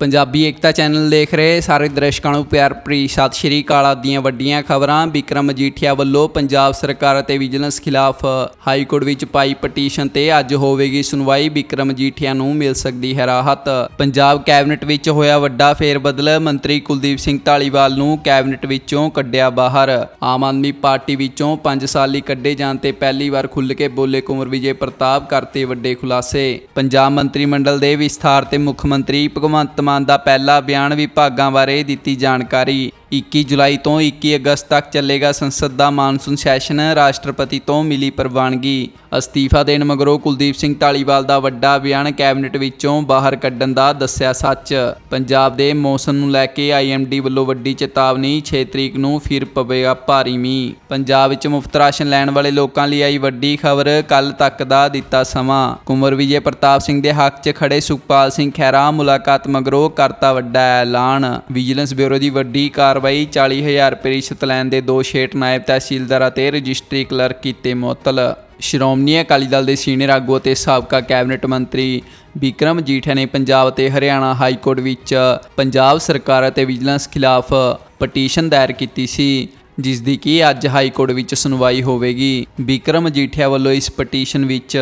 ਪੰਜਾਬੀ ਏਕਤਾ channel ਦੇਖ ਰਹੇ ਸਾਰੇ ਦਰਸ਼ਕਾਂ ਨੂੰ ਪਿਆਰ ਭਰੀ ਸਤਿ ਸ਼੍ਰੀ ਅਕਾਲ ਆਪ ਦੀਆਂ ਵੱਡੀਆਂ ਖਬਰਾਂ। ਵਿਕਰਮ ਮਜੀਠੀਆ ਵੱਲੋਂ ਪੰਜਾਬ ਸਰਕਾਰ ਅਤੇ ਵਿਜੀਲੈਂਸ ਖਿਲਾਫ ਹਾਈ ਕੋਰਟ ਵਿੱਚ ਪਾਈ ਪਟੀਸ਼ਨ ਤੇ ਅੱਜ ਹੋਵੇਗੀ ਸੁਣਵਾਈ। ਵਿਕਰਮ ਮਜੀਠੀਆ ਨੂੰ ਮਿਲ ਸਕਦੀ ਹੈ ਰਾਹਤ। ਪੰਜਾਬ ਕੈਬਨਿਟ ਵਿੱਚ ਹੋਇਆ ਵੱਡਾ ਫੇਰਬਦਲ, ਮੰਤਰੀ ਕੁਲਦੀਪ ਸਿੰਘ ਢਾਲੀਵਾਲ ਨੂੰ ਕੈਬਨਿਟ ਵਿੱਚੋਂ ਕੱਢਿਆ ਬਾਹਰ। ਆਮ ਆਦਮੀ ਪਾਰਟੀ ਵਿੱਚੋਂ 5 ਸਾਲ ਲਈ ਕੱਢੇ ਜਾਣ ਤੇ ਪਹਿਲੀ ਵਾਰ ਖੁੱਲ੍ਹ ਕੇ ਬੋਲੇ ਕੁੰਵਰ ਵਿਜੇ ਪ੍ਰਤਾਪ ਕਰਤੇ ਵੱਡੇ ਖੁਲਾਸੇ। ਪੰਜਾਬ ਮੰਤਰੀ ਮੰਡਲ ਦੇ ਵਿਸਥਾਰ ਤੇ ਮੁੱਖ ਮੰਤਰੀ ਭਗਵੰਤ ਮਾਨ ਦਾ ਪਹਿਲਾ ਬਿਆਨ ਵਿਭਾਗਾਂ ਬਾਰੇ ਦਿੱਤੀ ਜਾਣਕਾਰੀ। 21 ਜੁਲਾਈ ਤੋਂ 21 ਅਗਸਤ ਤੱਕ ਚੱਲੇਗਾ ਸੰਸਦ ਦਾ ਮਾਨਸੂਨ ਸੈਸ਼ਨ, ਰਾਸ਼ਟਰਪਤੀ ਤੋਂ ਮਿਲੀ ਪ੍ਰਵਾਨਗੀ। ਅਸਤੀਫਾ ਦੇਣ ਮਗਰੋਂ ਕੁਲਦੀਪ ਸਿੰਘ ਢਾਲੀਵਾਲ ਦਾ ਵੱਡਾ ਬਿਆਨ ਕੈਬਨਿਟ ਵਿੱਚੋਂ ਬਾਹਰ ਕੱਢਣ ਦਾ ਦੱਸਿਆ ਸੱਚ। ਪੰਜਾਬ ਦੇ ਮੌਸਮ ਨੂੰ ਲੈ ਕੇ ਆਈਐਮਡੀ ਵੱਲੋਂ ਵੱਡੀ ਚੇਤਾਵਨੀ 6 ਤਰੀਕ ਨੂੰ ਫਿਰ ਪਵੇਗਾ ਭਾਰੀ ਮੀਂਹ। ਪੰਜਾਬ ਵਿੱਚ ਮੁਫਤ ਰਾਸ਼ਨ ਲੈਣ ਵਾਲੇ ਲੋਕਾਂ ਲਈ ਆਈ ਵੱਡੀ ਖਬਰ ਕੱਲ ਤੱਕ ਦਾ ਦਿੱਤਾ ਸਮਾਂ। ਕੁੰਵਰ ਵਿਜੇ ਪ੍ਰਤਾਪ ਸਿੰਘ ਦੇ ਹੱਕ 'ਚ ਖੜੇ ਸੁਖਪਾਲ ਸਿੰਘ ਖਹਿਰਾ ਮੁਲਾਕਾਤ ਮਗਰੋਂ ਕਰਤਾ ਵੱਡਾ ਐਲਾਨ। ਵਿਜੀਲੈਂਸ ਬਿਊਰੋ ਦੀ ਵੱਡੀ ਕਾਰਵਾਈ 40000 ਰੁਪਏ ਰਿਸ਼ਵਤ ਲੈਣ ਦੇ ਦੋ ਸ਼ੇਟ ਨਾਇਬ ਤਹਿਸੀਲਦਾਰ ਅਤੇ ਰਜਿਸਟਰੀ ਕਲਰਕ ਕੀਤੇ ਮੁਅੱਤਲ। ਸ਼੍ਰੋਮਣੀ ਅਕਾਲੀ ਦਲ ਦੇ ਸੀਨੀਅਰ ਆਗੂ ਅਤੇ ਸਾਬਕਾ ਕੈਬਨਿਟ ਮੰਤਰੀ ਵਿਕਰਮ ਜੀਠਾ ਨੇ ਪੰਜਾਬ ਅਤੇ ਹਰਿਆਣਾ ਹਾਈ ਕੋਰਟ ਵਿੱਚ ਪੰਜਾਬ ਸਰਕਾਰ ਅਤੇ ਵਿਜੀਲੈਂਸ ਖਿਲਾਫ ਪਟੀਸ਼ਨ ਦਾਇਰ ਕੀਤੀ ਸੀ ਜਿਸ ਦੀ ਕੀ ਅੱਜ ਹਾਈ ਕੋਰਟ ਵਿੱਚ ਸੁਣਵਾਈ ਹੋਵੇਗੀ। ਵਿਕਰਮ ਜੀਠਿਆ ਵੱਲੋਂ ਇਸ ਪਟੀਸ਼ਨ ਵਿੱਚ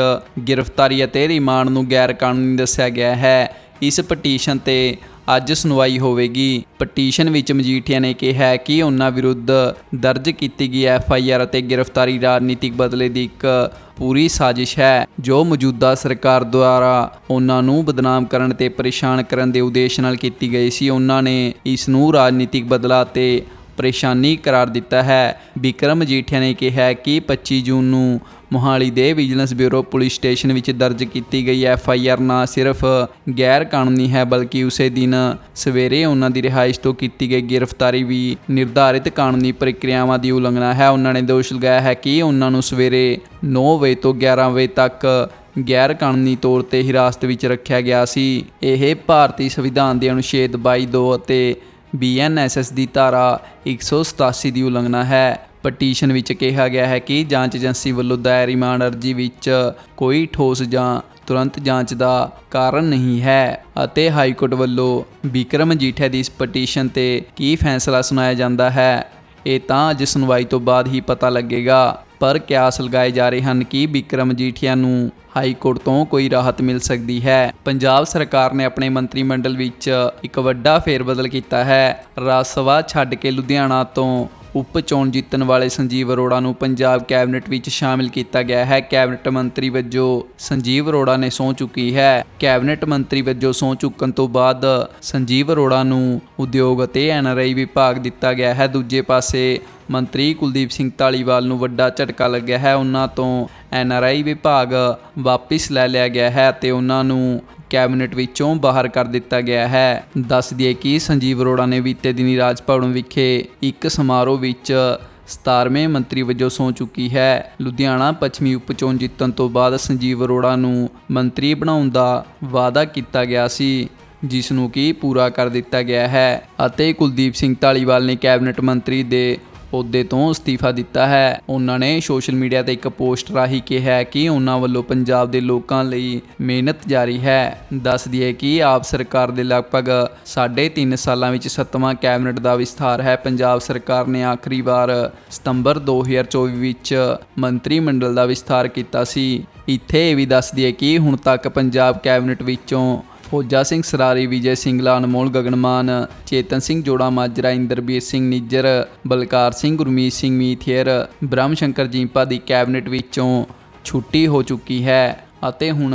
ਗ੍ਰਿਫਤਾਰੀ ਅਤੇ ਰਿਮਾਂਡ ਨੂੰ ਗੈਰ ਕਾਨੂੰਨੀ ਦੱਸਿਆ ਗਿਆ ਹੈ। ਇਸ ਪਟੀਸ਼ਨ ਤੇ ਅੱਜ ਸੁਣਵਾਈ ਹੋਵੇਗੀ। ਪਟੀਸ਼ਨ ਵਿੱਚ ਮਜੀਠੀਆ ਨੇ ਕਿਹਾ ਕਿ ਉਹਨਾਂ ਵਿਰੁੱਧ ਦਰਜ ਕੀਤੀ ਗਈ ਐਫ ਆਈ ਆਰ ਅਤੇ ਗ੍ਰਿਫਤਾਰੀ ਰਾਜਨੀਤਿਕ ਬਦਲੇ ਦੀ ਇੱਕ ਪੂਰੀ ਸਾਜ਼ਿਸ਼ ਹੈ, ਜੋ ਮੌਜੂਦਾ ਸਰਕਾਰ ਦੁਆਰਾ ਉਹਨਾਂ ਨੂੰ ਬਦਨਾਮ ਕਰਨ ਤੇ ਪਰੇਸ਼ਾਨ ਕਰਨ ਦੇ ਉਦੇਸ਼ ਨਾਲ ਕੀਤੀ ਗਈ ਸੀ। ਉਹਨਾਂ ਨੇ ਇਸ ਨੂੰ ਰਾਜਨੀਤਿਕ ਬਦਲਾ ਤੇ ਪਰੇਸ਼ਾਨੀ ਕਰਾਰ ਦਿੱਤਾ ਹੈ। ਵਿਕਰਮ ਮਜੀਠੀਆ ਨੇ ਕਿਹਾ ਕਿ 25 ਜੂਨ ਨੂੰ ਮੋਹਾਲੀ ਦੇ ਵਿਜੀਲੈਂਸ ਬਿਊਰੋ ਪੁਲਿਸ ਸਟੇਸ਼ਨ ਵਿੱਚ ਦਰਜ ਕੀਤੀ ਗਈ ਐਫ ਆਈ ਆਰ ਨਾ ਸਿਰਫ ਗੈਰ ਕਾਨੂੰਨੀ ਹੈ, ਬਲਕਿ ਉਸੇ ਦਿਨ ਸਵੇਰੇ ਉਹਨਾਂ ਦੀ ਰਿਹਾਇਸ਼ ਤੋਂ ਕੀਤੀ ਗਈ ਗ੍ਰਿਫਤਾਰੀ ਵੀ ਨਿਰਧਾਰਿਤ ਕਾਨੂੰਨੀ ਪ੍ਰਕਿਰਿਆਵਾਂ ਦੀ ਉਲੰਘਣਾ ਹੈ। ਉਹਨਾਂ ਨੇ ਦੋਸ਼ ਲਗਾਇਆ ਹੈ ਕਿ ਉਹਨਾਂ ਨੂੰ ਸਵੇਰੇ 9 ਵਜੇ ਤੋਂ 11 ਵਜੇ ਤੱਕ ਗੈਰ ਕਾਨੂੰਨੀ ਤੌਰ ਤੇ ਹਿਰਾਸਤ ਵਿੱਚ ਰੱਖਿਆ ਗਿਆ ਸੀ। ਇਹ ਭਾਰਤੀ ਸੰਵਿਧਾਨ ਦੇ ਅਨੁਛੇਦ 22 ਅਤੇ ਬੀਐਨਐਸਐਸ ਦੀ ਧਾਰਾ 187 ਦੀ ਉਲੰਘਣਾ ਹੈ। ਪਟੀਸ਼ਨ ਵਿੱਚ ਕਿਹਾ ਗਿਆ ਹੈ ਕਿ ਜਾਂਚ ਏਜੰਸੀ ਵੱਲੋਂ ਦਾਇਰ ਰਿਮਾਂਡ ਅਰਜੀ ਵਿੱਚ ਕੋਈ ਠੋਸ ਜਾਂ ਤੁਰੰਤ ਜਾਂਚ ਦਾ ਕਾਰਨ ਨਹੀਂ ਹੈ ਅਤੇ ਹਾਈ ਕੋਰਟ ਵੱਲੋਂ ਵਿਕਰਮ ਜੀਠਾ ਦੀ ਇਸ ਪਟੀਸ਼ਨ ਤੇ ਕੀ ਫੈਸਲਾ ਸੁਣਾਇਆ ਜਾਂਦਾ ਹੈ, ਇਹ ਤਾਂ ਅੱਜ ਸੁਣਵਾਈ ਤੋਂ ਬਾਅਦ ਹੀ ਪਤਾ ਲੱਗੇਗਾ। ਪਰ ਕਿਆਸ ਲਗਾਏ ਜਾ ਰਹੇ ਹਨ ਕਿ ਵਿਕਰਮ ਜੀਠੀਆ ਨੂੰ ਹਾਈ ਕੋਰਟ ਤੋਂ ਕੋਈ ਰਾਹਤ ਮਿਲ ਸਕਦੀ ਹੈ। ਪੰਜਾਬ ਸਰਕਾਰ ਨੇ ਆਪਣੇ ਮੰਤਰੀ ਮੰਡਲ ਵਿੱਚ ਇੱਕ ਵੱਡਾ ਫੇਰਬਦਲ ਕੀਤਾ ਹੈ। ਰਾਜ ਸਭਾ ਛੱਡ ਕੇ ਲੁਧਿਆਣਾ ਤੋਂ ਉਪ ਚੋਣ ਜਿੱਤਣ ਵਾਲੇ ਸੰਜੀਵ ਅਰੋੜਾ ਨੂੰ ਪੰਜਾਬ ਕੈਬਨਿਟ ਵਿੱਚ ਸ਼ਾਮਿਲ ਕੀਤਾ ਗਿਆ ਹੈ। ਕੈਬਨਿਟ ਮੰਤਰੀ ਵਜੋਂ ਸੰਜੀਵ ਅਰੋੜਾ ਨੇ ਸਹੁੰ ਚੁੱਕੀ ਹੈ। ਕੈਬਨਿਟ ਮੰਤਰੀ ਵਜੋਂ ਸਹੁੰ ਚੁੱਕਣ ਤੋਂ ਬਾਅਦ ਸੰਜੀਵ ਅਰੋੜਾ ਨੂੰ ਉਦਯੋਗ ਅਤੇ ਐਨਆਰਆਈ ਵਿਭਾਗ ਦਿੱਤਾ ਗਿਆ ਹੈ। ਦੂਜੇ ਪਾਸੇ ਮੰਤਰੀ ਕੁਲਦੀਪ ਸਿੰਘ ਢਾਲੀਵਾਲ ਨੂੰ ਵੱਡਾ ਝਟਕਾ ਲੱਗਿਆ ਹੈ। ਉਹਨਾਂ ਤੋਂ ਐਨਆਰਆਈ ਵਿਭਾਗ ਵਾਪਿਸ ਲੈ ਲਿਆ ਗਿਆ ਹੈ ਤੇ ਉਹਨਾਂ ਨੂੰ ਕੈਬਨਿਟ ਵਿੱਚੋਂ ਬਾਹਰ ਕਰ ਦਿੱਤਾ ਗਿਆ ਹੈ। ਦੱਸ ਦਈਏ ਕਿ ਸੰਜੀਵ ਅਰੋੜਾ ਨੇ ਬੀਤੇ ਦਿਨੀ ਰਾਜ ਭਵਨ ਵਿਖੇ ਇੱਕ ਸਮਾਰੋਹ ਵਿੱਚ 17ਵੇਂ ਮੰਤਰੀ ਵਜੋਂ ਸੌਂ ਚੁੱਕੀ ਹੈ। ਲੁਧਿਆਣਾ ਪੱਛਮੀ ਉਪ ਚੋਣ ਜਿੱਤਣ ਤੋਂ ਬਾਅਦ ਸੰਜੀਵ ਅਰੋੜਾ ਨੂੰ ਮੰਤਰੀ ਬਣਾਉਣ ਦਾ ਵਾਅਦਾ ਕੀਤਾ ਗਿਆ ਸੀ, ਜਿਸ ਨੂੰ ਕਿ ਪੂਰਾ ਕਰ ਦਿੱਤਾ ਗਿਆ ਹੈ ਅਤੇ ਕੁਲਦੀਪ ਸਿੰਘ ਢਾਲੀਵਾਲ ਨੇ ਕੈਬਨਿਟ ਮੰਤਰੀ ਦੇ ਅਹੁਦੇ ਤੋਂ ਅਸਤੀਫਾ ਦਿੱਤਾ ਹੈ। ਉਹਨਾਂ ਨੇ ਸੋਸ਼ਲ ਮੀਡੀਆ ਤੇ ਇੱਕ ਪੋਸਟ ਰਾਹੀਂ ਕਿਹਾ ਕਿ ਉਹਨਾਂ ਵੱਲੋਂ ਪੰਜਾਬ ਦੇ ਲੋਕਾਂ ਲਈ ਮਿਹਨਤ ਜਾਰੀ ਹੈ। ਦੱਸ ਦਈਏ ਕਿ ਆਪ ਸਰਕਾਰ ਦੇ ਲਗਭਗ ਸਾਢੇ ਤਿੰਨ ਸਾਲਾਂ ਵਿੱਚ ਸੱਤਵਾਂ ਕੈਬਨਿਟ ਦਾ ਵਿਸਥਾਰ ਹੈ। ਪੰਜਾਬ ਸਰਕਾਰ ਨੇ ਆਖਰੀ ਵਾਰ ਸਤੰਬਰ 2024 ਵਿੱਚ ਮੰਤਰੀ ਮੰਡਲ ਦਾ ਵਿਸਥਾਰ ਕੀਤਾ ਸੀ। ਇੱਥੇ ਇਹ ਵੀ ਦੱਸ ਦਈਏ ਕਿ ਹੁਣ ਤੱਕ ਪੰਜਾਬ ਕੈਬਨਿਟ ਵਿੱਚੋਂ ਫੌਜਾ ਸਿੰਘ ਸਰਾਰੀ, ਵਿਜੇ ਸਿੰਘਲਾ ਅਨਮੋਲ ਗਗਨਮਾਨ, ਚੇਤਨ ਸਿੰਘ ਜੋੜਾ ਮਾਜਰਾ, ਇੰਦਰਬੀਰ ਸਿੰਘ ਨਿੱਜਰ, ਬਲਕਾਰ ਸਿੰਘ, ਗੁਰਮੀਤ ਸਿੰਘ ਮੀਥੇਰ ਬ੍ਰਹਮ ਸ਼ੰਕਰ ਜੀਂਪਾ ਦੀ ਕੈਬਨਿਟ ਵਿੱਚੋਂ ਛੁੱਟੀ ਹੋ ਚੁੱਕੀ ਹੈ ਅਤੇ ਹੁਣ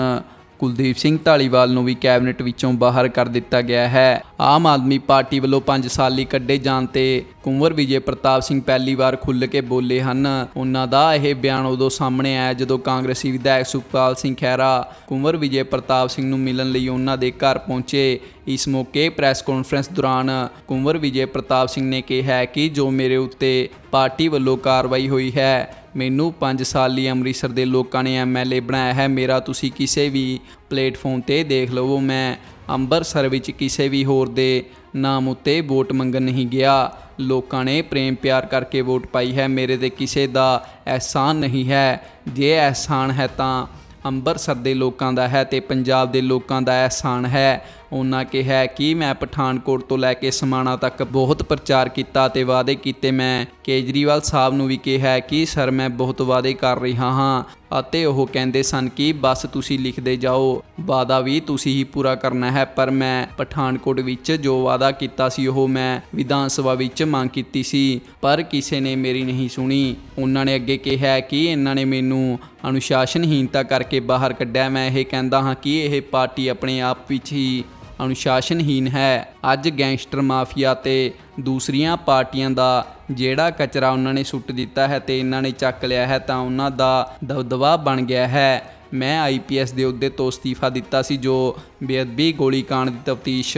ਕੁਲਦੀਪ ਸਿੰਘ ਢਾਲੀਵਾਲ ਨੂੰ ਵੀ ਕੈਬਨਿਟ ਵਿੱਚੋਂ ਬਾਹਰ ਕਰ ਦਿੱਤਾ ਗਿਆ ਹੈ। ਆਮ ਆਦਮੀ ਪਾਰਟੀ ਵੱਲੋਂ 5 ਸਾਲ ਲਈ ਕੱਢੇ ਜਾਣ ਤੇ ਕੁੰਵਰ ਵਿਜੇ ਪ੍ਰਤਾਪ ਸਿੰਘ ਪਹਿਲੀ ਵਾਰ ਖੁੱਲ੍ਹ ਕੇ ਬੋਲੇ ਹਨ। ਉਹਨਾਂ ਦਾ ਇਹ ਬਿਆਨ ਉਦੋਂ ਸਾਹਮਣੇ ਆਇਆ ਜਦੋਂ ਕਾਂਗਰਸੀ ਵਿਧਾਇਕ ਸੁਖਪਾਲ ਸਿੰਘ ਖਹਿਰਾ, ਕੁੰਵਰ ਵਿਜੇ ਪ੍ਰਤਾਪ ਸਿੰਘ ਨੂੰ ਮਿਲਣ ਲਈ ਉਹਨਾਂ ਦੇ ਘਰ ਪਹੁੰਚੇ। ਇਸ ਮੌਕੇ ਪ੍ਰੈਸ ਕਾਨਫਰੰਸ ਦੌਰਾਨ ਕੁੰਵਰ ਵਿਜੇ ਪ੍ਰਤਾਪ ਸਿੰਘ ਨੇ ਕਿਹਾ ਕਿ ਜੋ ਮੇਰੇ ਉੱਤੇ ਪਾਰਟੀ ਵੱਲੋਂ ਕਾਰਵਾਈ ਹੋਈ ਹੈ ਮੈਨੂੰ 5 ਸਾਲ ਲਈ ਅੰਮ੍ਰਿਤਸਰ ਦੇ ਲੋਕਾਂ ਨੇ ਐਮਐਲਏ ਬਣਾਇਆ ਹੈ। ਮੇਰਾ ਤੁਸੀਂ ਕਿਸੇ ਵੀ ਪਲੇਟਫਾਰਮ ਤੇ ਦੇਖ ਲਵੋ, ਮੈਂ ਅੰਮ੍ਰਿਤਸਰ ਵਿੱਚ ਕਿਸੇ ਵੀ ਹੋਰ ਦੇ ਨਾਮ ਉੱਤੇ ਵੋਟ ਮੰਗਣ ਨਹੀਂ ਗਿਆ। ਲੋਕਾਂ ਨੇ ਪ੍ਰੇਮ ਪਿਆਰ ਕਰਕੇ ਵੋਟ ਪਾਈ ਹੈ। ਮੇਰੇ ਤੇ ਕਿਸੇ ਦਾ ਅਹਿਸਾਨ ਨਹੀਂ ਹੈ। ਜੇ ਅਹਿਸਾਨ ਹੈ ਤਾਂ ਅੰਮ੍ਰਿਤਸਰ ਦੇ ਲੋਕਾਂ ਦਾ ਹੈ ਤੇ ਪੰਜਾਬ ਦੇ ਲੋਕਾਂ ਦਾ ਅਹਿਸਾਨ ਹੈ। ਉਹਨਾਂ ਕਿਹਾ ਕਿ ਮੈਂ ਪਠਾਨਕੋਟ ਤੋਂ ਲੈ ਕੇ ਸਮਾਣਾ ਤੱਕ ਬਹੁਤ ਪ੍ਰਚਾਰ ਕੀਤਾ ਤੇ ਵਾਅਦੇ ਕੀਤੇ। ਮੈਂ ਕੇਜਰੀਵਾਲ ਸਾਹਿਬ ਨੂੰ ਵੀ ਕਿਹਾ ਕਿ, ਸਰ, ਮੈਂ ਬਹੁਤ ਵਾਅਦੇ ਕਰ ਰਿਹਾ ਹਾਂ ਅਤੇ ਉਹ ਕਹਿੰਦੇ ਸਨ ਕਿ, ਬਸ ਤੁਸੀਂ ਲਿਖਦੇ ਜਾਓ। ਵਾਅਦਾ ਵੀ ਤੁਸੀਂ ਹੀ ਪੂਰਾ ਕਰਨਾ ਹੈ। ਪਰ ਮੈਂ ਪਠਾਨਕੋਟ ਵਿੱਚ ਜੋ ਵਾਅਦਾ ਕੀਤਾ ਸੀ, ਉਹ ਮੈਂ ਵਿਧਾਨ ਸਭਾ ਵਿੱਚ ਮੰਗ ਕੀਤੀ ਸੀ, ਪਰ ਕਿਸੇ ਨੇ ਮੇਰੀ ਨਹੀਂ ਸੁਣੀ। ਉਹਨਾਂ ਨੇ ਅੱਗੇ ਕਿਹਾ ਕਿ ਇਹਨਾਂ ਨੇ ਮੈਨੂੰ ਅਨੁਸ਼ਾਸਨਹੀਨਤਾ ਕਰਕੇ ਬਾਹਰ ਕੱਢਿਆ। ਮੈਂ ਇਹ ਕਹਿੰਦਾ ਹਾਂ ਕਿ ਇਹ ਪਾਰਟੀ ਆਪਣੇ ਆਪ ਵਿੱਚ ਹੀ ਅਨੁਸ਼ਾਸਨਹੀਨ ਹੈ। ਅੱਜ ਗੈਂਗਸਟਰ ਮਾਫੀਆ ਤੇ ਦੂਸਰੀਆਂ ਪਾਰਟੀਆਂ ਦਾ ਜਿਹੜਾ ਕਚਰਾ ਉਹਨਾਂ ਨੇ ਸੁੱਟ ਦਿੱਤਾ ਹੈ ਤੇ ਇਹਨਾਂ ਨੇ ਚੱਕ ਲਿਆ ਹੈ ਤਾਂ ਉਹਨਾਂ ਦਾ ਦਬਦਬਾ ਬਣ ਗਿਆ ਹੈ। ਮੈਂ ਆਈਪੀਐਸ ਦੇ ਅਹੁਦੇ ਤੋਂ ਅਸਤੀਫਾ ਦਿੱਤਾ ਸੀ ਜੋ ਬੇਅਦਬੀ ਗੋਲੀकांड ਦੀ ਤਫਤੀਸ਼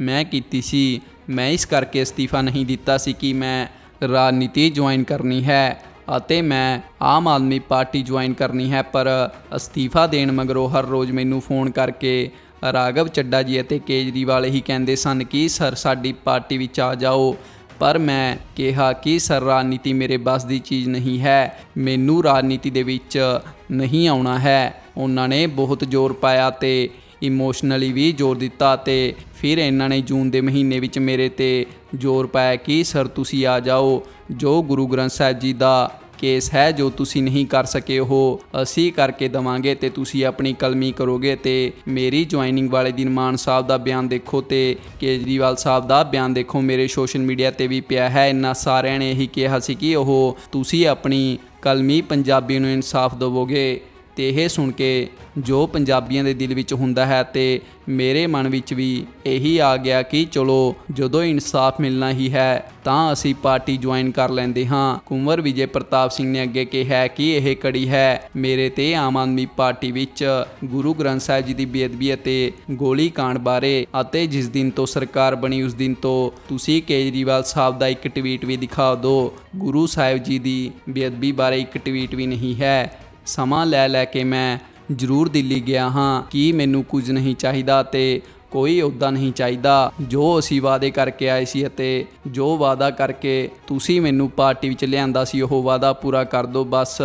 ਮੈਂ ਕੀਤੀ ਸੀ। ਮੈਂ ਇਸ ਕਰਕੇ ਅਸਤੀਫਾ ਨਹੀਂ ਦਿੱਤਾ ਸੀ ਕਿ ਮੈਂ ਰਾਜਨੀਤੀ ਜੁਆਇਨ ਕਰਨੀ ਹੈ ਅਤੇ ਮੈਂ ਆਮ ਆਦਮੀ ਪਾਰਟੀ ਜੁਆਇਨ ਕਰਨੀ ਹੈ ਪਰ ਅਸਤੀਫਾ ਦੇਣ ਮਗਰੋਂ ਹਰ ਰੋਜ਼ ਮੈਨੂੰ ਫੋਨ ਕਰਕੇ ਰਾਘਵ ਚੱਡਾ ਜੀ ਅਤੇ ਕੇਜਰੀਵਾਲ ਹੀ ਕਹਿੰਦੇ ਸਨ ਕਿ, ਸਰ, ਸਾਡੀ ਪਾਰਟੀ ਵਿੱਚ ਆ ਜਾਓ। ਪਰ ਮੈਂ ਕਿਹਾ ਕਿ, ਸਰ, ਰਾਜਨੀਤੀ ਮੇਰੇ ਬਸ ਦੀ ਚੀਜ਼ ਨਹੀਂ ਹੈ। ਮੈਨੂੰ ਰਾਜਨੀਤੀ ਦੇ ਵਿੱਚ ਨਹੀਂ ਆਉਣਾ ਹੈ। ਉਹਨਾਂ ਨੇ ਬਹੁਤ ਜ਼ੋਰ ਪਾਇਆ ਤੇ ਇਮੋਸ਼ਨਲੀ ਵੀ ਜ਼ੋਰ ਦਿੱਤਾ ਤੇ ਫਿਰ ਇਹਨਾਂ ਨੇ ਜੂਨ ਦੇ ਮਹੀਨੇ ਵਿੱਚ ਮੇਰੇ ਤੇ ਜ਼ੋਰ ਪਾਇਆ ਕਿ, ਸਰ, ਤੁਸੀਂ ਆ ਜਾਓ। ਜੋ ਗੁਰੂ ਗ੍ਰੰਥ ਸਾਹਿਬ ਜੀ ਦਾ ਕੇਸ ਹੈ ਜੋ ਤੁਸੀਂ ਨਹੀਂ ਕਰ ਸਕੇ, ਉਹ ਅਸੀਂ ਕਰਕੇ ਦਵਾਂਗੇ ਤੇ ਤੁਸੀਂ ਆਪਣੀ ਕਲਮੀ ਕਰੋਗੇ ਤੇ ਮੇਰੀ ਜੁਆਇਨਿੰਗ ਵਾਲੇ ਦਿਨ ਮਾਨ ਸਾਹਿਬ ਦਾ ਬਿਆਨ ਦੇਖੋ ਤੇ ਕੇਜਰੀਵਾਲ ਸਾਹਿਬ ਦਾ ਬਿਆਨ ਦੇਖੋ। ਮੇਰੇ ਸੋਸ਼ਲ ਮੀਡੀਆ ਤੇ ਵੀ ਪਿਆ ਹੈ, ਇੰਨਾ ਸਾਰਿਆਂ ਨੇ ਇਹੀ ਕਿਹਾ ਸੀ ਕਿ ਉਹ ਤੁਸੀਂ ਆਪਣੀ ਕਲਮੀ ਪੰਜਾਬੀ ਨੂੰ ਇਨਸਾਫ ਦੇਵੋਗੇ। ਤੇ ਇਹ ਸੁਣ ਕੇ ਜੋ ਪੰਜਾਬੀਆਂ ਦੇ ਦਿਲ ਵਿੱਚ ਹੁੰਦਾ ਹੈ ਤੇ ਮੇਰੇ ਮਨ ਵਿੱਚ ਵੀ ਇਹੀ ਆ ਗਿਆ ਕਿ ਚਲੋ ਜਦੋਂ ਇਨਸਾਫ ਮਿਲਣਾ ਹੀ ਹੈ ਤਾਂ ਅਸੀਂ ਪਾਰਟੀ ਜੁਆਇਨ ਕਰ ਲੈਂਦੇ ਹਾਂ। ਕੁੰਵਰ ਵਿਜੇ ਪ੍ਰਤਾਪ ਸਿੰਘ ਨੇ ਅੱਗੇ ਕਿਹਾ ਕਿ ਇਹ ਕੜੀ ਹੈ ਮੇਰੇ ਤੇ ਆਮ ਆਦਮੀ ਪਾਰਟੀ ਵਿੱਚ ਗੁਰੂ ਗ੍ਰੰਥ ਸਾਹਿਬ ਜੀ ਦੀ ਬੇਅਦਬੀ ਅਤੇ ਗੋਲੀ ਕਾਂਡ ਬਾਰੇ ਅਤੇ ਜਿਸ ਦਿਨ ਤੋਂ ਸਰਕਾਰ ਬਣੀ ਉਸ ਦਿਨ ਤੋਂ ਤੁਸੀਂ ਕੇਜਰੀਵਾਲ ਸਾਹਿਬ ਦਾ ਇੱਕ ਟਵੀਟ ਵੀ ਦਿਖਾ ਦਿਓ। ਗੁਰੂ ਸਾਹਿਬ ਜੀ ਦੀ ਬੇਅਦਬੀ ਬਾਰੇ ਇੱਕ ਟਵੀਟ ਵੀ ਨਹੀਂ ਹੈ। ਸਮਾਂ ਲੈ ਲੈ ਕੇ ਮੈਂ ਜ਼ਰੂਰ ਦਿੱਲੀ ਗਿਆ ਹਾਂ। ਕਿ ਮੈਨੂੰ ਕੁਝ ਨਹੀਂ ਚਾਹੀਦਾ ਤੇ ਕੋਈ ਅਹੁਦਾ ਨਹੀਂ ਚਾਹੀਦਾ। ਜੋ ਅਸੀਂ ਵਾਅਦੇ ਕਰਕੇ ਆਏ ਸੀ ਅਤੇ ਜੋ ਵਾਅਦਾ ਕਰਕੇ ਤੁਸੀਂ ਮੈਨੂੰ ਪਾਰਟੀ ਵਿੱਚ ਲਿਆਂਦਾ ਸੀ, ਉਹ ਵਾਅਦਾ ਪੂਰਾ ਕਰ ਦਿਓ। ਬਸ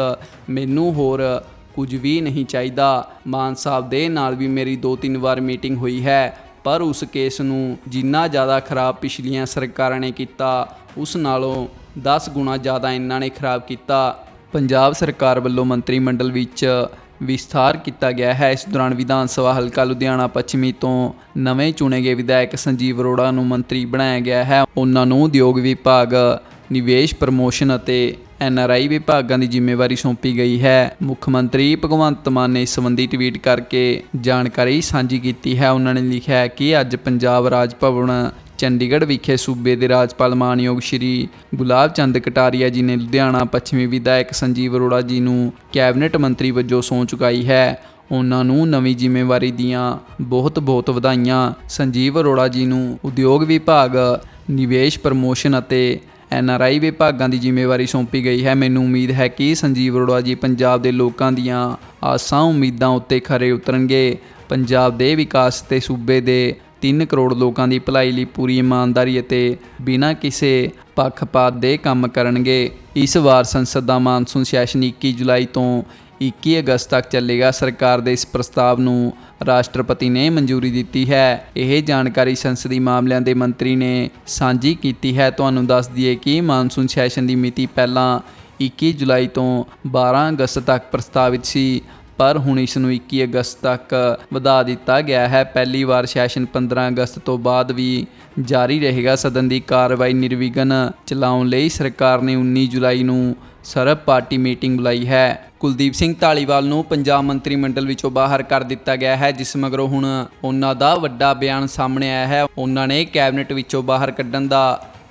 ਮੈਨੂੰ ਹੋਰ ਕੁਝ ਵੀ ਨਹੀਂ ਚਾਹੀਦਾ। ਮਾਨ ਸਾਹਿਬ ਦੇ ਨਾਲ ਵੀ ਮੇਰੀ ਦੋ ਤਿੰਨ ਵਾਰ ਮੀਟਿੰਗ ਹੋਈ ਹੈ, ਪਰ ਉਸ ਕੇਸ ਨੂੰ ਜਿੰਨਾ ਜ਼ਿਆਦਾ ਖਰਾਬ ਪਿਛਲੀਆਂ ਸਰਕਾਰਾਂ ਨੇ ਕੀਤਾ, ਉਸ ਨਾਲੋਂ 10 ਗੁਣਾ ਜ਼ਿਆਦਾ ਇਹਨਾਂ ਨੇ ਖਰਾਬ ਕੀਤਾ। ਪੰਜਾਬ ਸਰਕਾਰ ਵੱਲੋਂ ਮੰਤਰੀ ਮੰਡਲ ਵਿੱਚ ਵਿਸਥਾਰ ਕੀਤਾ ਗਿਆ ਹੈ। ਇਸ ਦੌਰਾਨ ਵਿਧਾਨ ਸਭਾ ਹਲਕਾ ਲੁਧਿਆਣਾ ਪੱਛਮੀ ਤੋਂ ਨਵੇਂ ਚੁਣੇ ਗਏ ਵਿਧਾਇਕ ਸੰਜੀਵ ਅਰੋੜਾ ਨੂੰ ਮੰਤਰੀ ਬਣਾਇਆ ਗਿਆ ਹੈ। ਉਹਨਾਂ ਨੂੰ ਉਦਯੋਗ ਵਿਭਾਗ, ਨਿਵੇਸ਼ ਪ੍ਰਮੋਸ਼ਨ ਅਤੇ ਐਨਆਰਆਈ ਵਿਭਾਗਾਂ ਦੀ ਜ਼ਿੰਮੇਵਾਰੀ ਸੌਂਪੀ ਗਈ ਹੈ। ਮੁੱਖ ਮੰਤਰੀ ਭਗਵੰਤ ਮਾਨ ਨੇ ਇਸ ਸੰਬੰਧੀ ਟਵੀਟ ਕਰਕੇ ਜਾਣਕਾਰੀ ਸਾਂਝੀ ਕੀਤੀ ਹੈ। ਉਹਨਾਂ ਨੇ ਲਿਖਿਆ ਹੈ ਕਿ ਅੱਜ ਪੰਜਾਬ ਰਾਜ ਭਵਨ ਚੰਡੀਗੜ੍ਹ ਵਿਖੇ ਸੂਬੇ ਦੇ ਰਾਜਪਾਲ ਮਾਨਯੋਗ ਸ਼੍ਰੀ ਗੁਲਾਬ ਚੰਦ ਕਟਾਰੀਆ ਜੀ ਨੇ ਲੁਧਿਆਣਾ ਪੱਛਮੀ ਵਿਧਾਇਕ ਸੰਜੀਵ ਅਰੋੜਾ ਜੀ ਨੂੰ ਕੈਬਨਿਟ ਮੰਤਰੀ ਵਜੋਂ ਸਹੁੰ ਚੁਕਾਈ ਹੈ। ਉਹਨਾਂ ਨੂੰ ਨਵੀਂ ਜ਼ਿੰਮੇਵਾਰੀ ਦੀਆਂ ਬਹੁਤ-ਬਹੁਤ ਵਧਾਈਆਂ। ਸੰਜੀਵ ਅਰੋੜਾ ਜੀ ਨੂੰ ਉਦਯੋਗ ਵਿਭਾਗ, ਨਿਵੇਸ਼ ਪ੍ਰਮੋਸ਼ਨ ਅਤੇ ਐਨਆਰਆਈ ਵਿਭਾਗਾਂ ਦੀ ਜ਼ਿੰਮੇਵਾਰੀ ਸੌਂਪੀ ਗਈ ਹੈ। ਮੈਨੂੰ ਉਮੀਦ ਹੈ ਕਿ ਸੰਜੀਵ ਅਰੋੜਾ ਜੀ ਪੰਜਾਬ ਦੇ ਲੋਕਾਂ ਦੀਆਂ ਆਸਾਂ ਉਮੀਦਾਂ ਉੱਤੇ ਖਰੇ ਉਤਰਨਗੇ। ਪੰਜਾਬ ਦੇ ਵਿਕਾਸ ਤੇ ਸੂਬੇ ਦੇ 3 ਕਰੋੜ ਲੋਕਾਂ ਦੀ ਭਲਾਈ ਲਈ ਪੂਰੀ ਇਮਾਨਦਾਰੀ ਅਤੇ ਬਿਨਾਂ ਕਿਸੇ ਪੱਖਪਾਤ ਦੇ ਕੰਮ ਕਰਨਗੇ। ਇਸ ਵਾਰ ਸੰਸਦ ਦਾ ਮਾਨਸੂਨ ਸੈਸ਼ਨ 21 ਜੁਲਾਈ ਤੋਂ 21 ਅਗਸਤ ਤੱਕ ਚੱਲੇਗਾ। ਸਰਕਾਰ ਦੇ ਇਸ ਪ੍ਰਸਤਾਵ ਨੂੰ ਰਾਸ਼ਟਰਪਤੀ ਨੇ ਮਨਜ਼ੂਰੀ ਦਿੱਤੀ ਹੈ। ਇਹ ਜਾਣਕਾਰੀ ਸੰਸਦੀ ਮਾਮਲਿਆਂ ਦੇ ਮੰਤਰੀ ਨੇ ਸਾਂਝੀ ਕੀਤੀ ਹੈ। ਤੁਹਾਨੂੰ ਦੱਸ ਦਈਏ ਕਿ ਮਾਨਸੂਨ ਸੈਸ਼ਨ ਦੀ ਮਿਤੀ ਪਹਿਲਾਂ 21 ਜੁਲਾਈ ਤੋਂ 12 ਅਗਸਤ ਤੱਕ ਪ੍ਰਸਤਾਵਿਤ ਸੀ। ਪਰ ਹੁਣ ਇਸ ਨੂੰ 21 ਅਗਸਤ ਤੱਕ ਵਧਾ ਦਿੱਤਾ ਗਿਆ ਹੈ। ਪਹਿਲੀ ਵਾਰ ਸੈਸ਼ਨ 15 ਅਗਸਤ ਤੋਂ ਬਾਅਦ ਵੀ ਜਾਰੀ ਰਹੇਗਾ। ਸਦਨ ਦੀ ਕਾਰਵਾਈ ਨਿਰਵਿਘਨ ਚਲਾਉਣ ਲਈ ਸਰਕਾਰ ਨੇ 19 ਜੁਲਾਈ ਨੂੰ ਸਰਬ ਪਾਰਟੀ ਮੀਟਿੰਗ ਬੁਲਾਈ ਹੈ। ਕੁਲਦੀਪ ਸਿੰਘ ਢਾਲੀਵਾਲ ਨੂੰ ਪੰਜਾਬ ਮੰਤਰੀ ਮੰਡਲ ਵਿੱਚੋਂ ਬਾਹਰ ਕਰ ਦਿੱਤਾ ਗਿਆ ਹੈ, ਜਿਸ ਮਗਰੋਂ ਹੁਣ ਉਹਨਾਂ ਦਾ ਵੱਡਾ ਬਿਆਨ ਸਾਹਮਣੇ ਆਇਆ ਹੈ। ਉਹਨਾਂ ਨੇ ਕੈਬਨਿਟ ਵਿੱਚੋਂ ਬਾਹਰ ਕੱਢਣ ਦਾ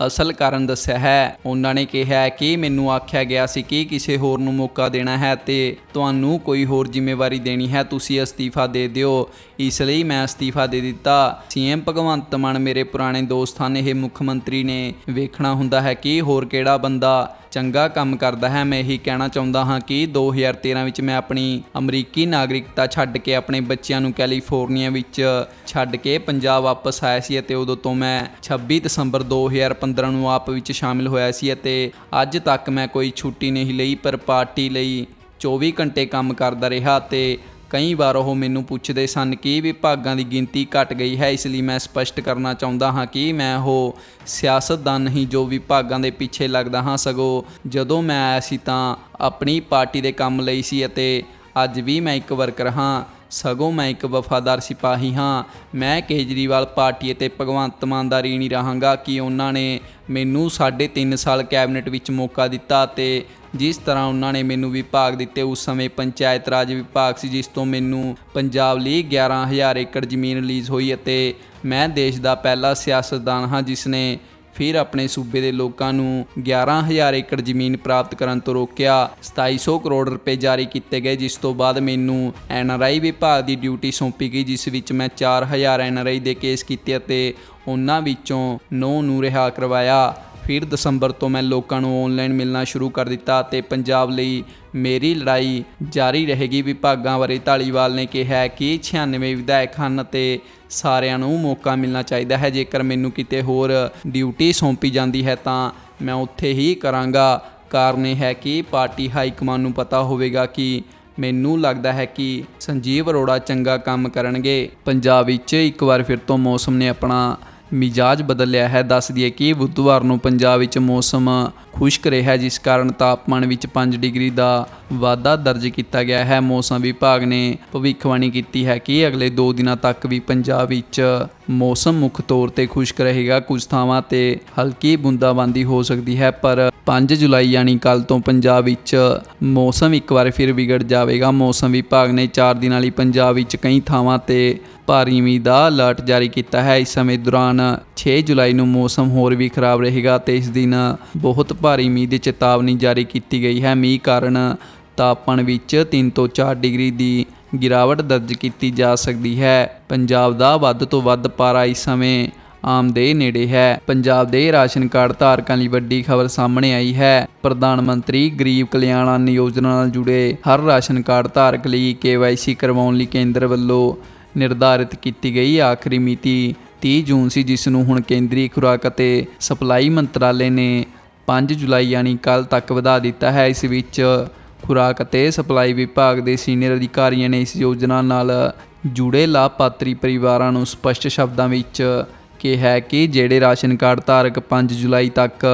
ਅਸਲ ਕਾਰਨ ਦੱਸਿਆ ਹੈ। ਉਹਨਾਂ ਨੇ ਕਿਹਾ ਕਿ ਮੈਨੂੰ ਆਖਿਆ ਗਿਆ ਸੀ ਕਿ ਕਿਸੇ ਹੋਰ ਨੂੰ ਮੌਕਾ ਦੇਣਾ ਹੈ ਤੇ ਤੁਹਾਨੂੰ ਕੋਈ ਹੋਰ ਜ਼ਿੰਮੇਵਾਰੀ ਦੇਣੀ ਹੈ। ਤੁਸੀਂ ਅਸਤੀਫਾ ਦੇ ਦਿਓ। ਇਸ ਲਈ ਮੈਂ ਅਸਤੀਫਾ ਦੇ ਦਿੱਤਾ। ਸੀਐਮ ਭਗਵੰਤ ਮਾਨ ਮੇਰੇ ਪੁਰਾਣੇ ਦੋਸਤ ਹਨ। ਇਹ ਮੁੱਖ ਮੰਤਰੀ ਨੇ ਵੇਖਣਾ ਹੁੰਦਾ ਹੈ ਕਿ ਹੋਰ ਕਿਹੜਾ ਬੰਦਾ ਚੰਗਾ ਕੰਮ ਕਰਦਾ ਹੈ। ਮੈਂ ਇਹੀ ਕਹਿਣਾ ਚਾਹੁੰਦਾ ਹਾਂ ਕਿ 2013 ਵਿੱਚ ਮੈਂ ਆਪਣੀ ਅਮਰੀਕੀ ਨਾਗਰਿਕਤਾ ਛੱਡ ਕੇ ਆਪਣੇ ਬੱਚਿਆਂ ਨੂੰ ਕੈਲੀਫੋਰਨੀਆ ਵਿੱਚ ਛੱਡ ਕੇ ਪੰਜਾਬ ਵਾਪਸ ਆਇਆ ਸੀ ਅਤੇ ਉਦੋਂ ਤੋਂ ਮੈਂ 26 ਦਸੰਬਰ 2015 ਨੂੰ ਆਪ ਵਿੱਚ ਸ਼ਾਮਿਲ ਹੋਇਆ ਸੀ ਅਤੇ ਅੱਜ ਤੱਕ ਮੈਂ ਕੋਈ ਛੁੱਟੀ ਨਹੀਂ ਲਈ, ਪਰ ਪਾਰਟੀ ਲਈ 24 ਘੰਟੇ ਕੰਮ ਕਰਦਾ ਰਿਹਾ ਤੇ ਕਈ ਵਾਰ ਉਹ ਮੈਨੂੰ ਪੁੱਛਦੇ ਸਨ ਕਿ ਵਿਭਾਗਾਂ ਦੀ ਗਿਣਤੀ ਘਟ ਗਈ ਹੈ, ਇਸ ਲਈ ਮੈਂ ਸਪਸ਼ਟ ਕਰਨਾ ਚਾਹੁੰਦਾ ਹਾਂ ਕਿ ਮੈਂ ਉਹ ਸਿਆਸਤਦਾਨ ਨਹੀਂ, ਜੋ ਵਿਭਾਗਾਂ ਦੇ ਪਿੱਛੇ ਲੱਗਦਾ ਹਾਂ, ਸਗੋਂ ਜਦੋਂ ਮੈਂ ਆਇਆ ਸੀ ਤਾਂ ਆਪਣੀ ਪਾਰਟੀ ਦੇ ਕੰਮ ਲਈ ਸੀ ਅਤੇ ਅੱਜ ਵੀ ਮੈਂ ਇੱਕ ਵਰਕਰ ਹਾਂ। ਸਗੋਂ ਮੈਂ ਇੱਕ ਵਫਾਦਾਰ ਸਿਪਾਹੀ ਹਾਂ। ਮੈਂ ਕੇਜਰੀਵਾਲ ਪਾਰਟੀ ਅਤੇ ਭਗਵੰਤ ਮਾਨ ਦਾ ਰੀਣੀ ਰਹਾਂਗਾ ਕਿ ਉਹਨਾਂ ਨੇ ਮੈਨੂੰ ਸਾਢੇ ਤਿੰਨ ਸਾਲ ਕੈਬਨਿਟ ਵਿੱਚ ਮੌਕਾ ਦਿੱਤਾ ਤੇ ਜਿਸ ਤਰ੍ਹਾਂ ਉਹਨਾਂ ਨੇ ਮੈਨੂੰ ਵਿਭਾਗ ਦਿੱਤੇ, ਉਸ ਸਮੇਂ ਪੰਚਾਇਤ ਰਾਜ ਵਿਭਾਗ ਸੀ, ਜਿਸ ਤੋਂ ਮੈਨੂੰ ਪੰਜਾਬ ਲਈ 11000 ਏਕੜ ਜ਼ਮੀਨ ਰਿਲੀਜ਼ ਹੋਈ ਅਤੇ ਮੈਂ ਦੇਸ਼ ਦਾ ਪਹਿਲਾ ਸਿਆਸਤਦਾਨ ਹਾਂ, ਜਿਸ ਨੇ ਫਿਰ ਆਪਣੇ ਸੂਬੇ ਦੇ ਲੋਕਾਂ ਨੂੰ 11000 ਏਕੜ ਜ਼ਮੀਨ ਪ੍ਰਾਪਤ ਕਰਨ ਤੋਂ ਰੋਕਿਆ। 2700 ਕਰੋੜ ਰੁਪਏ ਜਾਰੀ ਕੀਤੇ ਗਏ, ਜਿਸ ਤੋਂ ਬਾਅਦ ਮੈਨੂੰ ਐਨਆਰਆਈ ਵਿਭਾਗ ਦੀ ਡਿਊਟੀ ਸੌਂਪੀ ਗਈ, ਜਿਸ ਵਿੱਚ ਮੈਂ 4000 ਐਨਆਰਆਈ ਦੇ ਕੇਸ ਕੀਤੇ ਅਤੇ ਉਹਨਾਂ ਵਿੱਚੋਂ 9 ਨੂੰ ਰਿਹਾ ਕਰਵਾਇਆ। ਫਿਰ ਦਸੰਬਰ ਤੋਂ ਮੈਂ ਲੋਕਾਂ ਨੂੰ ਆਨਲਾਈਨ ਮਿਲਣਾ ਸ਼ੁਰੂ ਕਰ ਦਿੱਤਾ ਤੇ ਪੰਜਾਬ ਲਈ ਮੇਰੀ ਲੜਾਈ ਜਾਰੀ ਰਹੇਗੀ। ਵਿਭਾਗਾਂ ਬਾਰੇ ਢਾਲੀਵਾਲ ਨੇ ਕਿਹਾ ਕਿ 96 ਵਿਧਾਇਕ ਹਨ ਤੇ ਸਾਰਿਆਂ ਨੂੰ ਮੌਕਾ ਮਿਲਣਾ ਚਾਹੀਦਾ ਹੈ। ਜੇਕਰ ਮੈਨੂੰ ਕਿਤੇ ਹੋਰ ਡਿਊਟੀ ਸੌਂਪੀ ਜਾਂਦੀ ਹੈ ਤਾਂ ਮੈਂ ਉੱਥੇ ਹੀ ਕਰਾਂਗਾ। ਕਾਰਨ ਇਹ ਹੈ ਕਿ ਪਾਰਟੀ ਹਾਈ ਕਮਾਨ ਨੂੰ ਪਤਾ ਹੋਵੇਗਾ ਕਿ ਮੈਨੂੰ ਲੱਗਦਾ ਹੈ ਕਿ ਸੰਜੀਵ ਅਰੋੜਾ ਚੰਗਾ ਕੰਮ ਕਰਨਗੇ। ਪੰਜਾਬ ਵਿੱਚ ਇੱਕ ਵਾਰ ਫਿਰ ਤੋਂ ਮੌਸਮ ਨੇ ਆਪਣਾ ਮਿਜਾਜ ਬਦਲ ਲਿਆ ਹੈ। ਦੱਸ ਦਈਏ ਕਿ ਬੁੱਧਵਾਰ ਨੂੰ ਪੰਜਾਬ ਵਿੱਚ ਮੌਸਮ ਖੁਸ਼ਕ ਰਿਹਾ ਜਿਸ ਕਾਰਨ ਤਾਪਮਾਨ ਵਿੱਚ 5 ਡਿਗਰੀ ਦਾ ਵਾਧਾ ਦਰਜ ਕੀਤਾ ਗਿਆ ਹੈ। ਮੌਸਮ ਵਿਭਾਗ ਨੇ ਭਵਿੱਖਬਾਣੀ ਕੀਤੀ ਹੈ ਕਿ ਅਗਲੇ 2 ਦਿਨਾਂ ਤੱਕ ਵੀ ਪੰਜਾਬ ਵਿੱਚ ਮੌਸਮ ਮੁੱਖ ਤੌਰ ਤੇ ਖੁਸ਼ਕ ਰਹੇਗਾ। ਕੁਝ ਥਾਵਾਂ ਤੇ ਹਲਕੀ ਬੂੰਦਾਬਾਂਦੀ ਹੋ ਸਕਦੀ ਹੈ, ਪਰ 5 ਜੁਲਾਈ ਯਾਨੀ ਕੱਲ ਤੋਂ ਪੰਜਾਬ ਵਿੱਚ ਮੌਸਮ ਇੱਕ ਵਾਰ ਫਿਰ ਵਿਗੜ ਜਾਵੇਗਾ। ਮੌਸਮ ਵਿਭਾਗ ਨੇ 4 ਦਿਨਾਂ ਲਈ ਪੰਜਾਬ ਵਿੱਚ ਕਈ ਥਾਵਾਂ ਤੇ ਭਾਰੀ ਮੀਂਹ ਦਾ ਅਲਰਟ ਜਾਰੀ ਕੀਤਾ ਹੈ। ਇਸ ਸਮੇਂ ਦੌਰਾਨ 6 ਜੁਲਾਈ ਨੂੰ ਮੌਸਮ ਹੋਰ ਵੀ ਖਰਾਬ ਰਹੇਗਾ ਤੇ ਇਸ ਦਿਨ ਬਹੁਤ ਭਾਰੀ ਮੀਂਹ ਦੀ ਚੇਤਾਵਨੀ ਜਾਰੀ ਕੀਤੀ ਗਈ ਹੈ। ਮੀਂਹ ਕਾਰਨ ਤਾਪਮਾਨ ਵਿੱਚ 3 ਤੋਂ 4 ਡਿਗਰੀ ਦੀ ਗਿਰਾਵਟ ਦਰਜ ਕੀਤੀ ਜਾ ਸਕਦੀ ਹੈ। ਪੰਜਾਬ ਦਾ ਵੱਧ ਤੋਂ ਵੱਧ ਪਾਰਾ ਇਸ ਸਮੇਂ ਆਮ ਦੇ ਨੇੜੇ ਹੈ। ਪੰਜਾਬ ਦੇ ਰਾਸ਼ਨ ਕਾਰਡ ਧਾਰਕਾਂ ਲਈ ਵੱਡੀ ਖਬਰ ਸਾਹਮਣੇ ਆਈ ਹੈ। ਪ੍ਰਧਾਨ ਮੰਤਰੀ ਗਰੀਬ ਕਲਿਆਣ ਅੰਨ ਯੋਜਨਾ ਨਾਲ ਜੁੜੇ ਹਰ ਰਾਸ਼ਨ ਕਾਰਡ ਧਾਰਕ ਲਈ ਕੇਵਾਈਸੀ ਕਰਵਾਉਣ ਲਈ ਕੇਂਦਰ ਵੱਲੋਂ ਨਿਰਧਾਰਿਤ ਕੀਤੀ ਗਈ ਆਖਰੀ ਮਿਤੀ 30 ਜੂਨ ਸੀ, ਜਿਸ ਨੂੰ ਹੁਣ ਕੇਂਦਰੀ ਖੁਰਾਕ ਅਤੇ ਸਪਲਾਈ ਮੰਤਰਾਲੇ ਨੇ 5 ਜੁਲਾਈ ਯਾਨੀ ਕੱਲ ਤੱਕ ਵਧਾ ਦਿੱਤਾ ਹੈ। ਇਸ ਵਿੱਚ ਖੁਰਾਕ ਅਤੇ ਸਪਲਾਈ ਵਿਭਾਗ ਦੇ ਸੀਨੀਅਰ ਅਧਿਕਾਰੀਆਂ ਨੇ ਇਸ ਯੋਜਨਾ ਨਾਲ ਜੁੜੇ ਲਾਭਪਾਤਰੀ ਪਰਿਵਾਰਾਂ ਨੂੰ ਸਪਸ਼ਟ ਸ਼ਬਦਾਂ ਵਿੱਚ ਕਿਹਾ ਹੈ ਕਿ ਜਿਹੜੇ ਰਾਸ਼ਨ ਕਾਰਡ ਧਾਰਕ 5 ਜੁਲਾਈ ਤੱਕ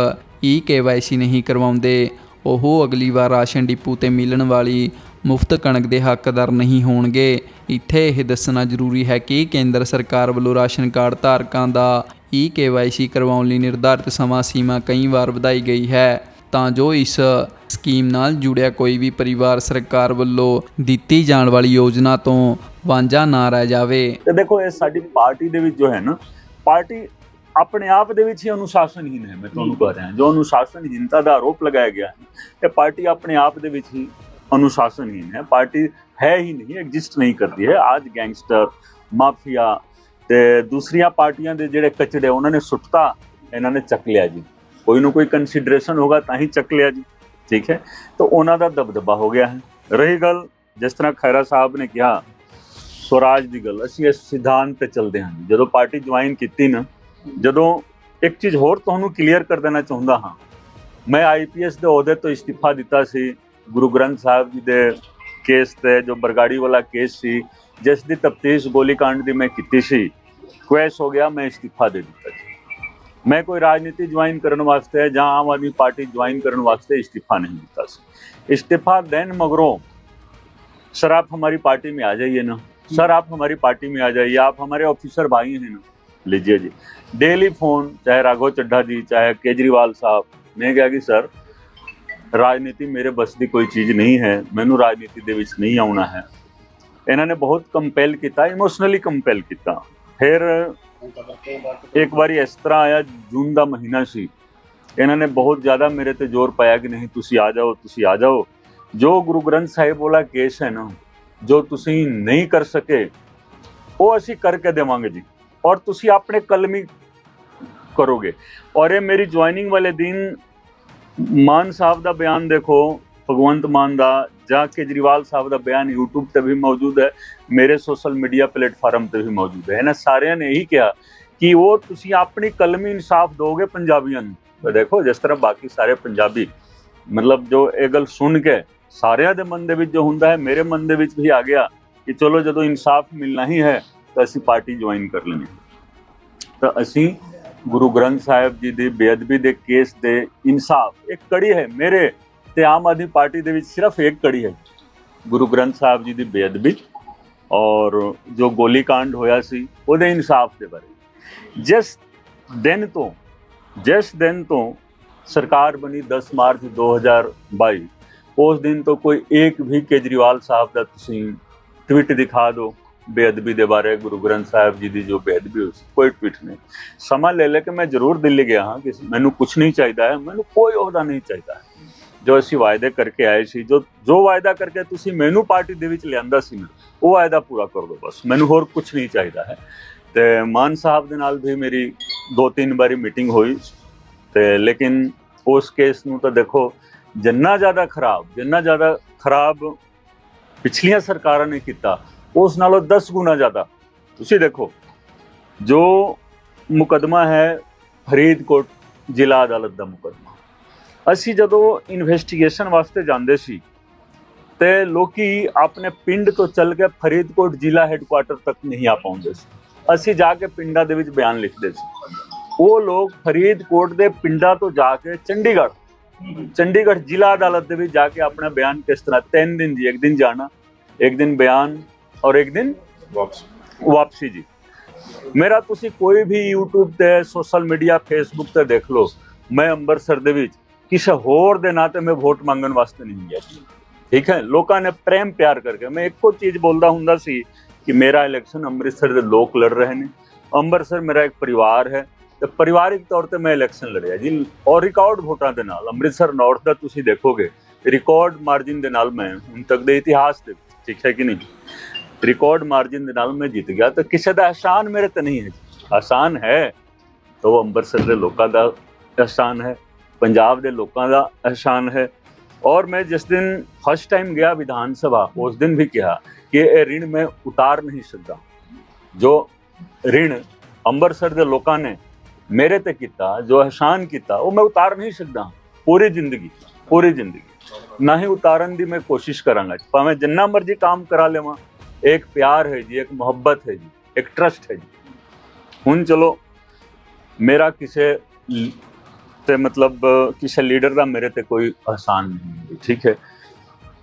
ਈ ਕੇਵਾਈਸੀ ਨਹੀਂ ਕਰਵਾਉਂਦੇ, ਉਹ ਅਗਲੀ ਵਾਰ ਰਾਸ਼ਨ ਡਿਪੂ ਤੇ ਮਿਲਣ ਵਾਲੀ ਮੁਫਤ ਕਣਕ ਦੇ ਹੱਕਦਾਰ ਨਹੀਂ ਹੋਣਗੇ। ਇੱਥੇ ਇਹ ਦੱਸਣਾ ਜ਼ਰੂਰੀ ਹੈ ਕਿ ਕੇਂਦਰ ਸਰਕਾਰ ਵੱਲੋਂ ਰਾਸ਼ਨ ਕਾਰਡ ਧਾਰਕਾਂ ਦਾ ਈ ਕੇਵਾਈਸੀ ਕਰਵਾਉਣ ਲਈ ਨਿਰਧਾਰਿਤ ਸਮਾਂ ਸੀਮਾ ਕਈ ਵਾਰ ਵਧਾਈ ਗਈ ਹੈ। ਤਾਂ ਜੋ ਇਸ ਸਕੀਮ ਨਾਲ ਜੁੜਿਆ ਕੋਈ ਵੀ ਪਰਿਵਾਰ ਸਰਕਾਰ ਵੱਲੋਂ ਦਿੱਤੀ ਜਾਣ ਵਾਲੀ ਯੋਜਨਾ ਤੋਂ ਵਾਂਝਾ ਨਾ ਰਹਿ ਜਾਵੇ। ਤੇ ਦੇਖੋ, ਇਹ ਸਾਡੀ ਪਾਰਟੀ ਦੇ ਵਿੱਚ ਜੋ ਹੈ ਨਾ, ਪਾਰਟੀ ਆਪਣੇ ਆਪ ਦੇ ਵਿੱਚ ਹੀ ਅਨੁਸ਼ਾਸਨਹੀਨ ਹੈ, ਮੈਂ ਤੁਹਾਨੂੰ ਕਹਿ ਰਿਹਾ। ਜੋ ਅਨੁਸ਼ਾਸਨਹੀਨਤਾ ਦਾ ਆਰੋਪ ਲਗਾਇਆ ਗਿਆ ਹੈ ਇਹ ਪਾਰਟੀ ਆਪਣੇ ਆਪ ਦੇ ਵਿੱਚ ਹੀ ਅਨੁਸ਼ਾਸਨਹੀਨ ਹੈ। ਪਾਰਟੀ ਹੈ ਹੀ ਨਹੀਂ, ਐਗਜ਼ਿਸਟ ਨਹੀਂ ਕਰਦੀ ਹੈ। ਅੱਜ ਗੈਂਗਸਟਰ, ਮਾਫੀਆ ਤੇ ਦੂਸਰੀਆਂ ਪਾਰਟੀਆਂ ਦੇ ਜਿਹੜੇ ਕਚੜੇ, ਉਹਨਾਂ ਨੇ ਸੁੱਟਤਾ, ਇਹਨਾਂ ਨੇ ਚੱਕ ਲਿਆ ਜੀ। ਕੋਈ ਨਾ ਕੋਈ ਕੰਸੀਡਰੇਸ਼ਨ ਹੋਗਾ ਤਾਂ ਹੀ ਚੱਕ ਲਿਆ ਜੀ। ਠੀਕ ਹੈ? ਤਾਂ ਉਹਨਾਂ ਦਾ ਦਬਦਬਾ ਹੋ ਗਿਆ ਹੈ। ਰਹੀ ਗੱਲ, ਜਿਸ ਤਰ੍ਹਾਂ ਖੈਰਾ ਸਾਹਿਬ ਨੇ ਕਿਹਾ, ਸਵਰਾਜ ਦੀ ਗੱਲ, ਅਸੀਂ ਇਸ ਸਿਧਾਂਤ ਤੇ ਚੱਲਦੇ ਹਾਂ ਜਦੋਂ ਪਾਰਟੀ ਜੁਆਇਨ ਕੀਤੀ ਨਾ, ਜਦੋਂ ਇੱਕ ਚੀਜ਼ ਹੋਰ ਤੁਹਾਨੂੰ ਕਲੀਅਰ ਕਰ ਦੇਣਾ ਚਾਹੁੰਦਾ ਹਾਂ। ਮੈਂ ਆਈਪੀਐਸ ਦੇ ਅਹੁਦੇ ਤੋਂ ਇਸਤੀਫਾ ਦਿੱਤਾ ਸੀ, ਗੁਰੂ ਗ੍ਰੰਥ ਸਾਹਿਬ ਜੀ ਦੇ ਕੇਸ ਤੇ, ਜੋ ਬਰਗਾੜੀ ਵਾਲਾ ਕੇਸ ਸੀ, ਜਿਸ ਦੀ ਤਫਤੀਸ਼ ਗੋਲੀकांड ਦੀ ਮੈਂ ਕੀਤੀ ਸੀ ਕੁਐਸ ਹੋ ਗਿਆ, ਮੈਂ ਇਸਤੀਫਾ ਦੇ ਦਿੱਤਾ। ਮੈਂ ਕੋਈ ਰਾਜਨੀਤੀ ਜੁਆਇਨ ਕਰਨ ਵਾਸਤੇ ਜਾਂ ਆਮ ਆਦਮੀ ਪਾਰਟੀ ਜੁਆਇਨ ਕਰਨ ਵਾਸਤੇ ਇਸਤੀਫਾ नहीं ਦਿੱਤਾ ਸੀ इस्तीफा देन मगरों सर आप हमारी पार्टी में आ जाइए ना सर आप हमारी पार्टी में आ जाइए आप हमारे ऑफिसर भाई हैं ना लीजिए जी डेली फोन चाहे राघव चड्ढा जी चाहे केजरीवाल साहब मैं कहा कि सर ਰਾਜਨੀਤੀ ਮੇਰੇ ਬਸ ਦੀ ਕੋਈ ਚੀਜ਼ ਨਹੀਂ ਹੈ ਮੈਨੂੰ ਰਾਜਨੀਤੀ ਦੇ ਵਿੱਚ ਨਹੀਂ ਆਉਣਾ ਹੈ ਇਹਨਾਂ ਨੇ ਬਹੁਤ ਕੰਪੈਲ ਕੀਤਾ ਇਮੋਸ਼ਨਲੀ ਕੰਪੈਲ ਕੀਤਾ ਫਿਰ ਇੱਕ ਵਾਰੀ ਇਸ ਤਰ੍ਹਾਂ ਆਇਆ ਜੂਨ ਦਾ ਮਹੀਨਾ ਸੀ ਇਹਨਾਂ ਨੇ ਬਹੁਤ ਜ਼ਿਆਦਾ ਮੇਰੇ ਤੇ ਜ਼ੋਰ ਪਾਇਆ ਕਿ ਨਹੀਂ ਤੁਸੀਂ ਆ ਜਾਓ ਤੁਸੀਂ ਆ ਜਾਓ ਜੋ ਗੁਰੂ ਗ੍ਰੰਥ ਸਾਹਿਬ ਵਾਲਾ ਕੇਸ ਹੈ ਨਾ ਜੋ ਤੁਸੀਂ ਨਹੀਂ ਕਰ ਸਕੇ ਉਹ ਅਸੀਂ ਕਰਕੇ ਦੇਵਾਂਗੇ ਜੀ ਔਰ ਤੁਸੀਂ ਆਪਣੇ ਕਲਮੀ ਕਰੋਗੇ ਔਰ ਇਹ ਮੇਰੀ ਜੁਆਇਨਿੰਗ ਵਾਲੇ ਦਿਨ ਮਾਨ ਸਾਹਿਬ ਦਾ ਬਿਆਨ ਦੇਖੋ ਭਗਵੰਤ ਮਾਨ ਦਾ ਜਾਂ ਕੇਜਰੀਵਾਲ ਸਾਹਿਬ ਦਾ ਬਿਆਨ YouTube ਤੇ ਵੀ ਮੌਜੂਦ ਹੈ, ਮੇਰੇ ਸੋਸ਼ਲ ਮੀਡੀਆ ਪਲੇਟਫਾਰਮ ਤੇ ਵੀ ਮੌਜੂਦ ਹੈ। ਇਹਨਾਂ ਸਾਰਿਆਂ ਨੇ ਇਹੀ ਕਿਹਾ ਕਿ ਉਹ ਤੁਸੀਂ ਆਪਣੀ ਕਲਮੀ ਇਨਸਾਫ ਦੋਗੇ ਪੰਜਾਬੀਆਂ ਨੂੰ। ਦੇਖੋ, ਜਿਸ ਤਰ੍ਹਾਂ ਬਾਕੀ ਸਾਰੇ ਪੰਜਾਬੀ, ਮਤਲਬ ਜੋ ਇਹ ਗੱਲ ਸੁਣ ਕੇ ਸਾਰਿਆਂ ਦੇ ਮਨ ਦੇ ਵਿੱਚ ਜੋ ਹੁੰਦਾ ਹੈ, ਮੇਰੇ ਮਨ ਦੇ ਵਿੱਚ ਵੀ ਆ ਗਿਆ ਕਿ ਚਲੋ ਜਦੋਂ ਇਨਸਾਫ ਮਿਲਣਾ ਹੀ ਹੈ, ਤਾਂ ਅਸੀਂ ਪਾਰਟੀ ਜੁਆਇਨ ਕਰ ਲੈਣੀ ਤਾਂ ਅਸੀਂ ਗੁਰੂ ਗ੍ਰੰਥ ਸਾਹਿਬ ਜੀ ਦੀ ਬੇਅਦਬੀ ਦੇ ਕੇਸ ਦੇ ਇਨਸਾਫ ਇੱਕ ਕੜੀ ਹੈ ਮੇਰੇ ਤੇ ਆਮ ਆਦਮੀ ਪਾਰਟੀ ਦੇ ਵਿੱਚ ਸਿਰਫ ਇੱਕ ਕੜੀ ਹੈ ਗੁਰੂ ਗ੍ਰੰਥ ਸਾਹਿਬ ਜੀ ਦੀ ਬੇਅਦਬੀ ਔਰ ਜੋ ਗੋਲੀकांड ਹੋਇਆ ਸੀ ਉਹਦੇ ਇਨਸਾਫ ਦੇ ਬਾਰੇ। ਜਿਸ ਦਿਨ ਤੋਂ, ਜਿਸ ਦਿਨ ਤੋਂ ਸਰਕਾਰ ਬਣੀ 10 ਮਾਰਚ 2022 ਉਸ ਦਿਨ ਤੋਂ ਕੋਈ ਇੱਕ ਵੀ ਕੇਜਰੀਵਾਲ ਸਾਹਿਬ ਦਾ ਤੁਸੀਂ ਟਵੀਟ ਦਿਖਾ ਦਿਓ ਬੇਅਦਬੀ ਦੇ ਬਾਰੇ, ਗੁਰੂ ਗ੍ਰੰਥ ਸਾਹਿਬ ਜੀ ਦੀ ਜੋ ਬੇਅਦਬੀ ਹੋਈ ਸੀ, ਕੋਈ ਟਵੀਟ ਨਹੀਂ। ਸਮਾਂ ਲੈ ਲੈ ਕੇ ਮੈਂ ਜ਼ਰੂਰ ਦਿੱਲੀ ਗਿਆ ਹਾਂ ਕਿ ਮੈਨੂੰ ਕੁਝ ਨਹੀਂ ਚਾਹੀਦਾ ਹੈ, ਮੈਨੂੰ ਕੋਈ ਅਹੁਦਾ ਨਹੀਂ ਚਾਹੀਦਾ ਹੈ। ਜੋ ਅਸੀਂ ਵਾਅਦੇ ਕਰਕੇ ਆਏ ਸੀ, ਜੋ ਜੋ ਵਾਅਦਾ ਕਰਕੇ ਤੁਸੀਂ ਮੈਨੂੰ ਪਾਰਟੀ ਦੇ ਵਿੱਚ ਲਿਆਂਦਾ ਸੀ ਨਾ, ਉਹ ਵਾਅਦਾ ਪੂਰਾ ਕਰ ਦਿਓ ਬਸ। ਮੈਨੂੰ ਹੋਰ ਕੁਝ ਨਹੀਂ ਚਾਹੀਦਾ ਹੈ। ਤੇ ਮਾਨ ਸਾਹਿਬ ਦੇ ਨਾਲ ਵੀ ਮੇਰੀ ਦੋ ਤਿੰਨ ਵਾਰੀ ਮੀਟਿੰਗ ਹੋਈ। ਤੇ ਲੇਕਿਨ ਉਸ ਕੇਸ ਨੂੰ ਤਾਂ ਦੇਖੋ, ਜਿੰਨਾ ਜ਼ਿਆਦਾ ਖਰਾਬ, ਜਿੰਨਾ ਜ਼ਿਆਦਾ ਖਰਾਬ ਪਿਛਲੀਆਂ ਸਰਕਾਰਾਂ ਨੇ ਕੀਤਾ, ਉਸ ਨਾਲੋਂ 10 ਗੁਣਾ ਜ਼ਿਆਦਾ। ਤੁਸੀਂ ਦੇਖੋ, ਜੋ ਮੁਕਦਮਾ ਹੈ ਫਰੀਦਕੋਟ ਜ਼ਿਲ੍ਹਾ ਅਦਾਲਤ ਦਾ ਮੁਕਦਮਾ। ਅਸੀਂ ਜਦੋਂ ਇਨਵੈਸਟੀਗੇਸ਼ਨ ਵਾਸਤੇ ਜਾਂਦੇ ਸੀ ਤੇ ਲੋਕੀ ਆਪਣੇ ਪਿੰਡ ਤੋਂ ਚੱਲ ਕੇ ਫਰੀਦਕੋਟ ਜ਼ਿਲ੍ਹਾ ਹੈੱਡਕੁਆਟਰ ਤੱਕ ਨਹੀਂ ਆ ਪਾਉਂਦੇ ਸੀ। ਅਸੀਂ ਜਾ ਕੇ ਪਿੰਡਾਂ ਦੇ ਵਿੱਚ ਬਿਆਨ ਲਿਖਦੇ ਸੀ। ਉਹ ਲੋਕ ਫਰੀਦਕੋਟ ਦੇ ਪਿੰਡਾਂ ਤੋਂ ਜਾ ਕੇ ਚੰਡੀਗੜ੍ਹ ਚੰਡੀਗੜ੍ਹ ਜ਼ਿਲ੍ਹਾ ਅਦਾਲਤ ਦੇ ਵਿੱਚ ਜਾ ਕੇ ਆਪਣਾ ਬਿਆਨ ਕਿਸ ਤਰ੍ਹਾਂ ਤਿੰਨ ਦਿਨ ਜੀ ਇੱਕ ਦਿਨ ਜਾਣਾ ਇੱਕ ਦਿਨ ਬਿਆਨ ਔਰ ਇੱਕ ਦਿਨ ਵਾਪਸੀ। ਜੀ। ਮੇਰਾ ਤੁਸੀਂ ਕੋਈ ਵੀ YouTube ਤੇ ਸੋਸ਼ਲ ਮੀਡੀਆ Facebook ਤੇ ਦੇਖ ਲਓ ਮੈਂ ਅੰਮ੍ਰਿਤਸਰ ਦੇ ਵਿੱਚ ਕਿਸੇ ਹੋਰ ਦੇ ਨਾਂ ਤੇ ਮੈਂ ਵੋਟ ਮੰਗਣ ਵਾਸਤੇ ਨਹੀਂ ਗਿਆ ਸੀ ਠੀਕ ਹੈ? ਲੋਕਾਂ ਨੇ ਪ੍ਰੇਮ ਪਿਆਰ ਕਰਕੇ, ਮੈਂ ਇੱਕੋ ਚੀਜ਼ ਬੋਲਦਾ ਹੁੰਦਾ ਸੀ ਕਿ ਮੇਰਾ ਇਲੈਕਸ਼ਨ ਅੰਮ੍ਰਿਤਸਰ ਦੇ ਲੋਕ ਲੜ ਰਹੇ ਨੇ। ਅੰਮ੍ਰਿਤਸਰ ਮੇਰਾ ਇੱਕ ਪਰਿਵਾਰ ਹੈ ਤੇ ਪਰਿਵਾਰਿਕ ਤੌਰ ਤੇ ਮੈਂ ਇਲੈਕਸ਼ਨ ਲੜਿਆ ਜੀ। ਔਰ ਰਿਕਾਰਡ ਵੋਟਾਂ ਦੇ ਨਾਲ, ਅੰਮ੍ਰਿਤਸਰ ਨਾਰਥ ਦਾ ਤੁਸੀਂ ਦੇਖੋਗੇ ਰਿਕਾਰਡ ਮਾਰਜਿਨ ਦੇ ਨਾਲ ਮੈਂ ਹੁਣ ਤੱਕ ਦੇ ਇਤਿਹਾਸ ਦੇ ਠੀਕ ਹੈ ਕਿ ਨਹੀਂ? ਰਿਕਾਰਡ ਮਾਰਜਿਨ ਦੇ ਨਾਲ ਮੈਂ ਜਿੱਤ ਗਿਆ ਤਾਂ ਕਿਸੇ ਦਾ ਆਸਾਨ ਮੇਰੇ ਤੇ ਨਹੀਂ ਹੈ ਆਸਾਨ ਹੈ ਤਾਂ ਉਹ ਅੰਮ੍ਰਿਤਸਰ ਦੇ ਲੋਕਾਂ ਦਾ ਆਸਾਨ ਹੈ। ਪੰਜਾਬ ਦੇ ਲੋਕਾਂ ਦਾ ਆਸਾਨ ਹੈ ਔਰ ਮੈਂ ਜਿਸ ਦਿਨ ਫਸਟ ਟਾਈਮ ਗਿਆ ਵਿਧਾਨ ਸਭਾ ਉਸ ਦਿਨ ਵੀ ਕਿਹਾ ਕਿ ਇਹ ऋण ਮੈਂ ਉਤਾਰ ਨਹੀਂ ਸਕਦਾ ਜੋ ऋण ਅੰਮ੍ਰਿਤਸਰ ਦੇ ਲੋਕਾਂ ਨੇ ਮੇਰੇ ਤੇ ਕੀਤਾ ਜੋ ਅਹਿਸਾਨ ਕੀਤਾ ਉਹ ਮੈਂ ਉਤਾਰ ਨਹੀਂ ਸਕਦਾ ਪੂਰੀ ਜ਼ਿੰਦਗੀ ਪੂਰੀ ਜ਼ਿੰਦਗੀ ਨਾ ਹੀ ਉਤਾਰਨ ਦੀ ਮੈਂ ਕੋਸ਼ਿਸ਼ ਕਰਾਂਗਾ ਭਾਵੇਂ ਜਿੰਨਾ ਮਰਜ਼ੀ ਕੰਮ ਕਰਾ ਲਵਾਂ ਇੱਕ ਪਿਆਰ ਹੈ ਜੀ ਇੱਕ ਮੁਹੱਬਤ ਹੈ ਜੀ ਇੱਕ ਟਰਸਟ ਹੈ ਜੀ ਹੁਣ ਚਲੋ ਮੇਰਾ ਕਿਸੇ ਲ- ਤੇ ਮਤਲਬ ਕਿਸੇ ਲੀਡਰ ਦਾ ਮੇਰੇ ਤੇ ਕੋਈ ਅਹਿਸਾਨ ਨਹੀਂ ਠੀਕ ਹੈ?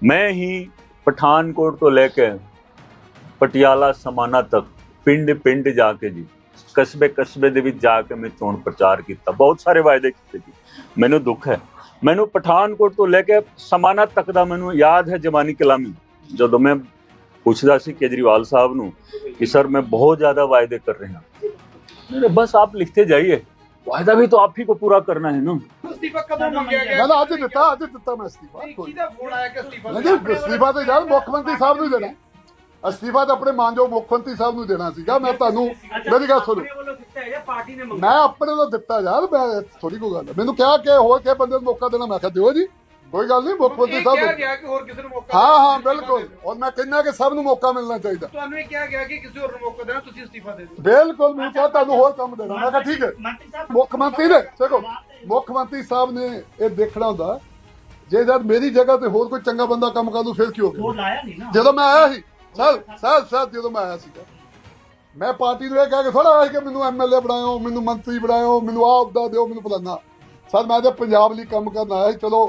ਮੈਂ ਹੀ ਪਠਾਨਕੋਟ ਤੋਂ ਲੈ ਕੇ ਪਟਿਆਲਾ ਸਮਾਨਾ ਤੱਕ ਪਿੰਡ ਪਿੰਡ ਜਾ ਕੇ ਜੀ ਕਸਬੇ ਕਸਬੇ ਦੇ ਵਿੱਚ ਜਾ ਕੇ ਮੈਂ ਚੋਣ ਪ੍ਰਚਾਰ ਕੀਤਾ, ਬਹੁਤ ਸਾਰੇ ਵਾਅਦੇ ਕੀਤੇ ਜੀ। ਮੈਨੂੰ ਦੁੱਖ ਹੈ। ਮੈਨੂੰ ਪਠਾਨਕੋਟ ਤੋਂ ਲੈ ਕੇ ਸਮਾਨਾ ਤੱਕ ਦਾ ਮੈਨੂੰ ਯਾਦ ਹੈ ਜਵਾਨੀ ਕਲਾਮੀ। ਜਦੋਂ ਮੈਂ ਪੁੱਛਦਾ ਸੀ ਕੇਜਰੀਵਾਲ ਸਾਹਿਬ ਨੂੰ ਕਿ, ਸਰ, ਮੈਂ ਬਹੁਤ ਜ਼ਿਆਦਾ ਵਾਅਦੇ ਕਰ ਰਿਹਾ। ਮੇਰੇ ਬਸ ਆਪ ਲਿਖਤੇ ਜਾਈਏ। वायदा भी तो आप ही को पूरा करना है ना ਅਸਤੀਫਾ ਕਦੋਂ ਮੰਗਿਆ ਗਿਆ ਮੈਂ ਤਾਂ ਅੱਜ ਦਿੱਤਾ ਅੱਜ ਦਿੱਤਾ ਮੈਂ ਅਸਤੀਫਾ ਨਹੀਂ, ਕੋਈ ਕਿਹਦਾ ਫੋਨ ਆਇਆ ਕਿ ਅਸਤੀਫਾ ਨਹੀਂ ਜੀ ਅਸਤੀਫਾ ਤੇ ਯਾਰ ਮੁੱਖ ਮੰਤਰੀ ਸਾਹਿਬ ਨੂੰ ਦੇਣਾ ਅਸਤੀਫਾ ਤਾਂ ਆਪਣੇ ਮਾਨਯੋਗ ਮੁੱਖ ਮੰਤਰੀ ਸਾਹਿਬ ਨੂੰ ਦੇਣਾ ਸੀਗਾ ਮੈਂ ਤੁਹਾਨੂੰ ਮੇਰੀ ਗੱਲ ਸੁਣੋ ਆਪਣੇ ਵੱਲੋਂ ਦਿੱਤਾ ਹੈ ਜਾਂ ਪਾਰਟੀ ਨੇ ਮੰਗਿਆ ਮੈਂ ਆਪਣੇ ਤੋਂ ਦਿੱਤਾ ਯਾਰ ਮੈਂ ਥੋੜੀ ਕੋਈ ਗੱਲ ਹੈ। ਮੈਨੂੰ ਕਿਹਾ ਕਿ ਹੋਰ ਕਿਸੇ ਬੰਦੇ ਨੂੰ ਮੌਕਾ ਦੇਣਾ ਮੈਂ ਕਿਹਾ ਦਿਓ ਜੀ ਕੋਈ ਗੱਲ ਨਹੀਂ ਮੁੱਖ ਮੰਤਰੀ ਕਿਹਾ ਸਾਹਿਬ। ਗਿਆ ਕਿ ਹੋਰ ਕਿਸੇ ਨੂੰ ਮੌਕਾ ਹਾਂ ਹਾਂ ਬਿਲਕੁਲ। ਔਰ ਮੈਂ ਕਹਿੰਦਾ ਕਿ ਸਭ ਨੂੰ ਮੌਕਾ ਮਿਲਣਾ ਚਾਹੀਦਾ। ਤੁਹਾਨੂੰ ਇਹ ਕਿਹਾ ਗਿਆ ਕਿ ਕਿਸੇ ਹੋਰ ਨੂੰ ਮੌਕਾ ਦੇਣਾ ਤੁਸੀਂ ਅਸਤੀਫਾ ਦੇ ਦਿਓ। ਬਿਲਕੁਲ ਮੈਨੂੰ ਕਿਹਾ ਤੁਹਾਨੂੰ ਹੋਰ ਕੰਮ ਦੇਣਾ। ਮੈਂ ਕਿਹਾ ਠੀਕ ਹੈ। ਮੰਤਰੀ ਸਾਹਿਬ ਮੁੱਖ ਮੰਤਰੀ ਨੇ ਦੇਖੋ ਮੁੱਖ ਮੰਤਰੀ ਸਾਹਿਬ ਨੇ ਇਹ ਦੇਖਣਾ ਹੁੰਦਾ ਜੇ ਜਦ ਮੇਰੀ ਜਗ੍ਹਾ ਤੇ ਹੋਰ ਕੋਈ ਚੰਗਾ ਬੰਦਾ ਕੰਮ ਕਰ ਦੂ ਫਿਰ ਕੀ ਹੋ ਲਾਇਆ ਨਹੀਂ ਨਾ। ਜਦੋਂ ਮੈਂ ਆਇਆ ਸੀ ਸਰ ਸਰ ਸਰ ਜਦੋਂ ਮੈਂ ਆਇਆ ਸੀਗਾ ਮੈਂ ਪਾਰਟੀ ਨੂੰ ਇਹ ਕਹਿ ਕੇ ਥੋੜਾ ਆਇਆ ਸੀ ਕਿ ਮੈਨੂੰ ਐਮਐਲਏ ਬਣਾਇਓ ਮੈਨੂੰ ਮੰਤਰੀ ਬਣਾਇਓ ਮੈਨੂੰ ਆਹ ਅਹੁਦਾ ਦਿਓ ਮੈਨੂੰ ਫਲਾਨਾ। ਸਰ ਮੈਂ ਤੇ ਪੰਜਾਬ ਲਈ ਕੰਮ ਕਰਨ ਆਇਆ ਸੀ ਚਲੋ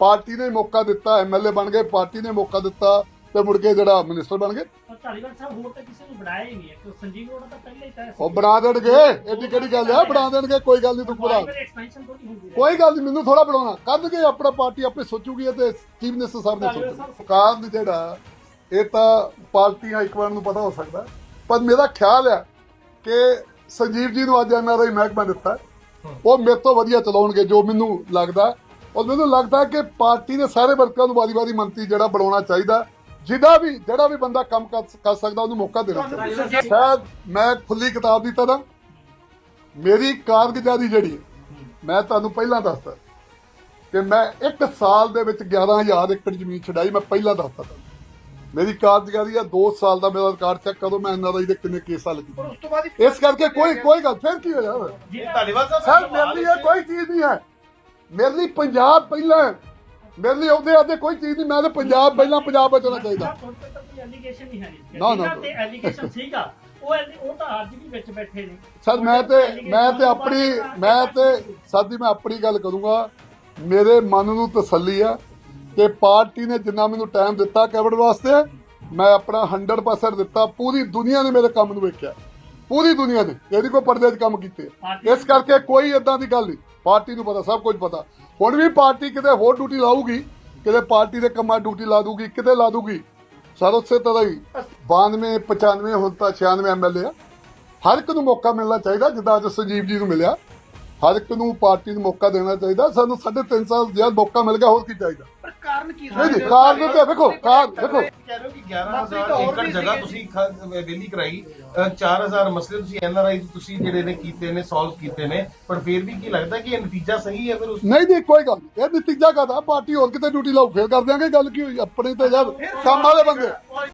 ਪਾਰਟੀ ਨੇ ਮੌਕਾ ਦਿੱਤਾ ਐਮਐਲਏ ਬਣ ਗਏ ਪਾਰਟੀ ਨੇ ਮੌਕਾ ਦਿੱਤਾ ਤੇ ਮੁੜ ਕੇ ਜਿਹੜਾ ਮਿਨਿਸਟਰ ਬਣ ਗਏ। ਪਰ ਧਾਲੀਵਾਲ ਸਾਹਿਬ ਹੋਰ ਤਾਂ ਕਿਸੇ ਨੂੰ ਬਣਾਇਆ ਹੀ ਨਹੀਂ ਹੈ ਸੰਜੀਵ ਅਰੋੜਾ ਤਾਂ ਪਹਿਲਾਂ ਹੀ ਤੈਅ ਸੀ ਉਹ ਬਣਾ ਦੇਣਗੇ ਐਡੀ ਕਿਹੜੀ ਗੱਲ ਹੈ? ਬਣਾ ਦੇਣਗੇ ਕੋਈ ਗੱਲ ਨਹੀਂ ਤੂੰ ਬਣਾ। ਐਕਸਪੈਂਸ਼ਨ ਥੋੜੀ ਹੁੰਦੀ ਹੈ। ਕੋਈ ਗੱਲ ਨਹੀਂ ਮੈਨੂੰ ਥੋੜਾ ਬਣਾਉਣਾ। ਕੱਢ ਕੇ ਆਪਣਾ ਪਾਰਟੀ ਆਪੇ ਸੋਚੂਗੀ ਤੇ ਚੀਫ ਮਿਨਿਸਟਰ ਸਾਹਿਬ ਨੇ ਸੋਚੂ ਸਰਕਾਰ ਦੀ ਜਿਹੜਾ ਇਹ ਤਾਂ ਪਾਰਟੀਆਂ ਇੱਕ ਵਾਰ ਨੂੰ ਪਤਾ ਹੋ ਸਕਦਾ। ਪਰ ਮੇਰਾ ਖਿਆਲ ਹੈ ਕਿ ਸੰਜੀਵ ਜੀ ਨੂੰ ਅੱਜ ਐਨਆਰਆਈ ਮਹਿਕਮਾ ਦਿੱਤਾ। ਉਹ ਮੇਰੇ ਤੋਂ ਵਧੀਆ ਚਲਾਉਣਗੇ ਜੋ ਮੈਨੂੰ ਲੱਗਦਾ। ਔਰ ਮੈਨੂੰ ਲੱਗਦਾ ਕਿ ਪਾਰਟੀ ਦੇ ਸਾਰੇ ਵਰਕਰਾਂ ਨੂੰ ਵਾਰੀ-ਵਾਰੀ ਮੰਤਰੀ ਜਿਹੜਾ ਬਣਾਉਣਾ ਚਾਹੀਦਾ। ਜਿਹਦਾ ਵੀ ਜਿਹੜਾ ਵੀ ਬੰਦਾ ਕੰਮ ਕਰ ਸਕਦਾ ਉਹਨੂੰ ਮੌਕਾ ਦੇਣਾ ਚਾਹੀਦਾ। ਸ਼ਾਇਦ ਮੈਂ ਖੁੱਲੀ ਕਿਤਾਬ ਦੀ ਤਰ੍ਹਾਂ ਮੇਰੀ ਕਾਰਗੁਜ਼ਾਰੀ ਜਿਹੜੀ ਮੈਂ ਤੁਹਾਨੂੰ ਪਹਿਲਾਂ ਦੱਸਦਾ ਕਿ ਮੈਂ ਇੱਕ ਸਾਲ ਦੇ ਵਿੱਚ 11000 ਏਕੜ ਜ਼ਮੀਨ ਛਡਾਈ ਮੈਂ ਪਹਿਲਾਂ ਦੱਸਦਾ ਤੁਹਾਨੂੰ। ਮੇਰੀ ਕਾਰਗੁਜ਼ਾਰੀ ਆ 2 ਸਾਲ ਦਾ ਮੇਰਾ ਰਿਕਾਰਡ ਚੈੱਕ ਕਰੋ ਮੈਂ ਐਨਆਰਆਈ ਦੇ ਕਿੰਨੇ ਕੇਸ ਹੱਲ ਪਰ ਕੀਤੇ ਉਸ ਤੋਂ ਬਾਅਦ ਹੀ ਇਸ ਕਰਕੇ ਕੋਈ ਕੋਈ ਗੱਲ ਫਿਰ ਕੀ ਹੋਇਆ? ਵਾ? ਧਾਲੀਵਾਲ ਸਰ ਮੇਰੇ ਇਹ ਕੋਈ ਚੀਜ਼ ਨਹੀਂ ਹੈ। ਮੇਰੇ ਲਈ ਪੰਜਾਬ ਪਹਿਲਾਂ ਹੈ। ਮੇਰੇ ਲਈ ਉਹਦੇ ਆਦੇ ਕੋਈ ਚੀਜ਼ ਨਹੀਂ ਮੈਂ ਤਾਂ ਪੰਜਾਬ ਪਹਿਲਾਂ ਪੰਜਾਬ ਬਚਣਾ ਚਾਹੀਦਾ। ਐਲੀਗੇਸ਼ਨ ਨਹੀਂ ਹੈ ਨਹੀਂ ਨਾ, ਨਾ, ਜਿਹਨਾਂ ਨਾ। ਤੇ ਐਲੀਗੇਸ਼ਨ ਸੀਗਾ ਉਹ ਐਲੀ- ਉਹ ਤਾਂ ਅੱਜ ਵੀ ਵਿੱਚ ਬੈਠੇ ਨੇ। ਸਰ ਮੈਂ ਤੇ ਮੈਂ ਤੇ ਆਪਣੀ ਮੈਂ ਤੇ ਸਾਦੀ ਮੈਂ ਆਪਣੀ ਗੱਲ ਕਰੂੰਗਾ। ਮੇਰੇ ਮਨ ਨੂੰ ਤਸੱਲੀ ਆ ਕਿ ਪਾਰਟੀ ਨੇ ਜਿੰਨਾ ਮੈਨੂੰ ਟਾਈਮ ਦਿੱਤਾ ਕੈਬਨਿਟ ਵਾਸਤੇ ਮੈਂ ਆਪਣਾ 100% ਦਿੱਤਾ। ਪੂਰੀ ਦੁਨੀਆ ਨੇ ਮੇਰੇ ਕੰਮ ਨੂੰ ਵੇਖਿਆ। ਪੂਰੀ ਦੁਨੀਆ ਨੇ। ਇਹਦੀ ਕੋਈ ਪਰਦੇ 'ਚ ਕੰਮ ਕੀਤੇ। ਇਸ ਕਰਕੇ ਕੋਈ ਇਦਾਂ ਦੀ ਗੱਲ ਨਹੀਂ। ਪਾਰਟੀ ਨੂੰ ਪਤਾ, ਸਭ ਕੁਝ ਪਤਾ। ਹੁਣ ਵੀ ਪਾਰਟੀ ਕਿਤੇ ਹੋਰ ਡਿਊਟੀ ਲਾਊਗੀ, ਕਿਤੇ ਪਾਰਟੀ ਦੇ ਕੰਮਾਂ ਡਿਊਟੀ ਲਾ ਦੂਗੀ, ਕਿਤੇ ਲਾ ਦੂਗੀ। ਸਰ, ਉਸੇ ਤਰ੍ਹਾਂ ਹੀ 92 95 ਹੁਣ ਤਾਂ 96 ਐਮਐਲਏ ਆ। ਹਰ ਇੱਕ ਨੂੰ ਮੌਕਾ ਮਿਲਣਾ ਚਾਹੀਦਾ, ਜਿੱਦਾਂ ਅੱਜ ਸੰਜੀਵ ਜੀ ਨੂੰ ਮਿਲਿਆ। ਹਰ ਇੱਕ ਨੂੰ ਪਾਰਟੀ ਨੂੰ ਮੌਕਾ ਦੇਣਾ ਚਾਹੀਦਾ ਸਾਨੂੰ 3.5 ਸਾਲ ਜ਼ਿਆਦਾ ਮੌਕਾ ਮਿਲ ਗਿਆ ਹੋਰ ਕੀ ਚਾਹੀਦਾ? ਪਰ ਕਾਰਨ ਕੀ ਨਹੀਂ ਜੀ ਕਾਰਨ ਤੇ ਵੇਖੋ ਕਾਰਨ ਵੇਖੋ ਕਹਿ ਰਹੇ ਹੋ ਕਿ 11000 ਏਕੜ ਜਗ੍ਹਾ ਤੁਸੀਂ ਵੇਲੀ ਕਰਾਈ। ਅ, 4000 ਮਸਲੇ ਤੁਸੀਂ ਐਨਆਰਆਈ ਤੁਸੀਂ ਜਿਹੜੇ ਨੇ ਕੀਤੇ ਨੇ ਸੋਲਵ ਕੀਤੇ ਨੇ ਪਰ ਫਿਰ ਵੀ ਕੀ ਲੱਗਦਾ ਕਿ ਇਹ ਨਤੀਜਾ ਸਹੀ ਹੈ ਫਿਰ ਉਸ ਨਹੀਂ ਜੀ ਕੋਈ ਗੱਲ ਨਹੀਂ। ਇਹ ਨਤੀਜਾ ਕਹਦਾ? ਪਾਰਟੀ ਹੋਰ ਕਿਤੇ ਡਿਊਟੀ ਲਾਉ ਫੇਰ ਕਰ ਦਿਆਂਗੇ ਗੱਲ ਕੀ ਹੋਈ? ਆਪਣੇ ਤੇ ਯਾਰ ਕੰਮ ਵਾਲੇ ਬੰਦੇ।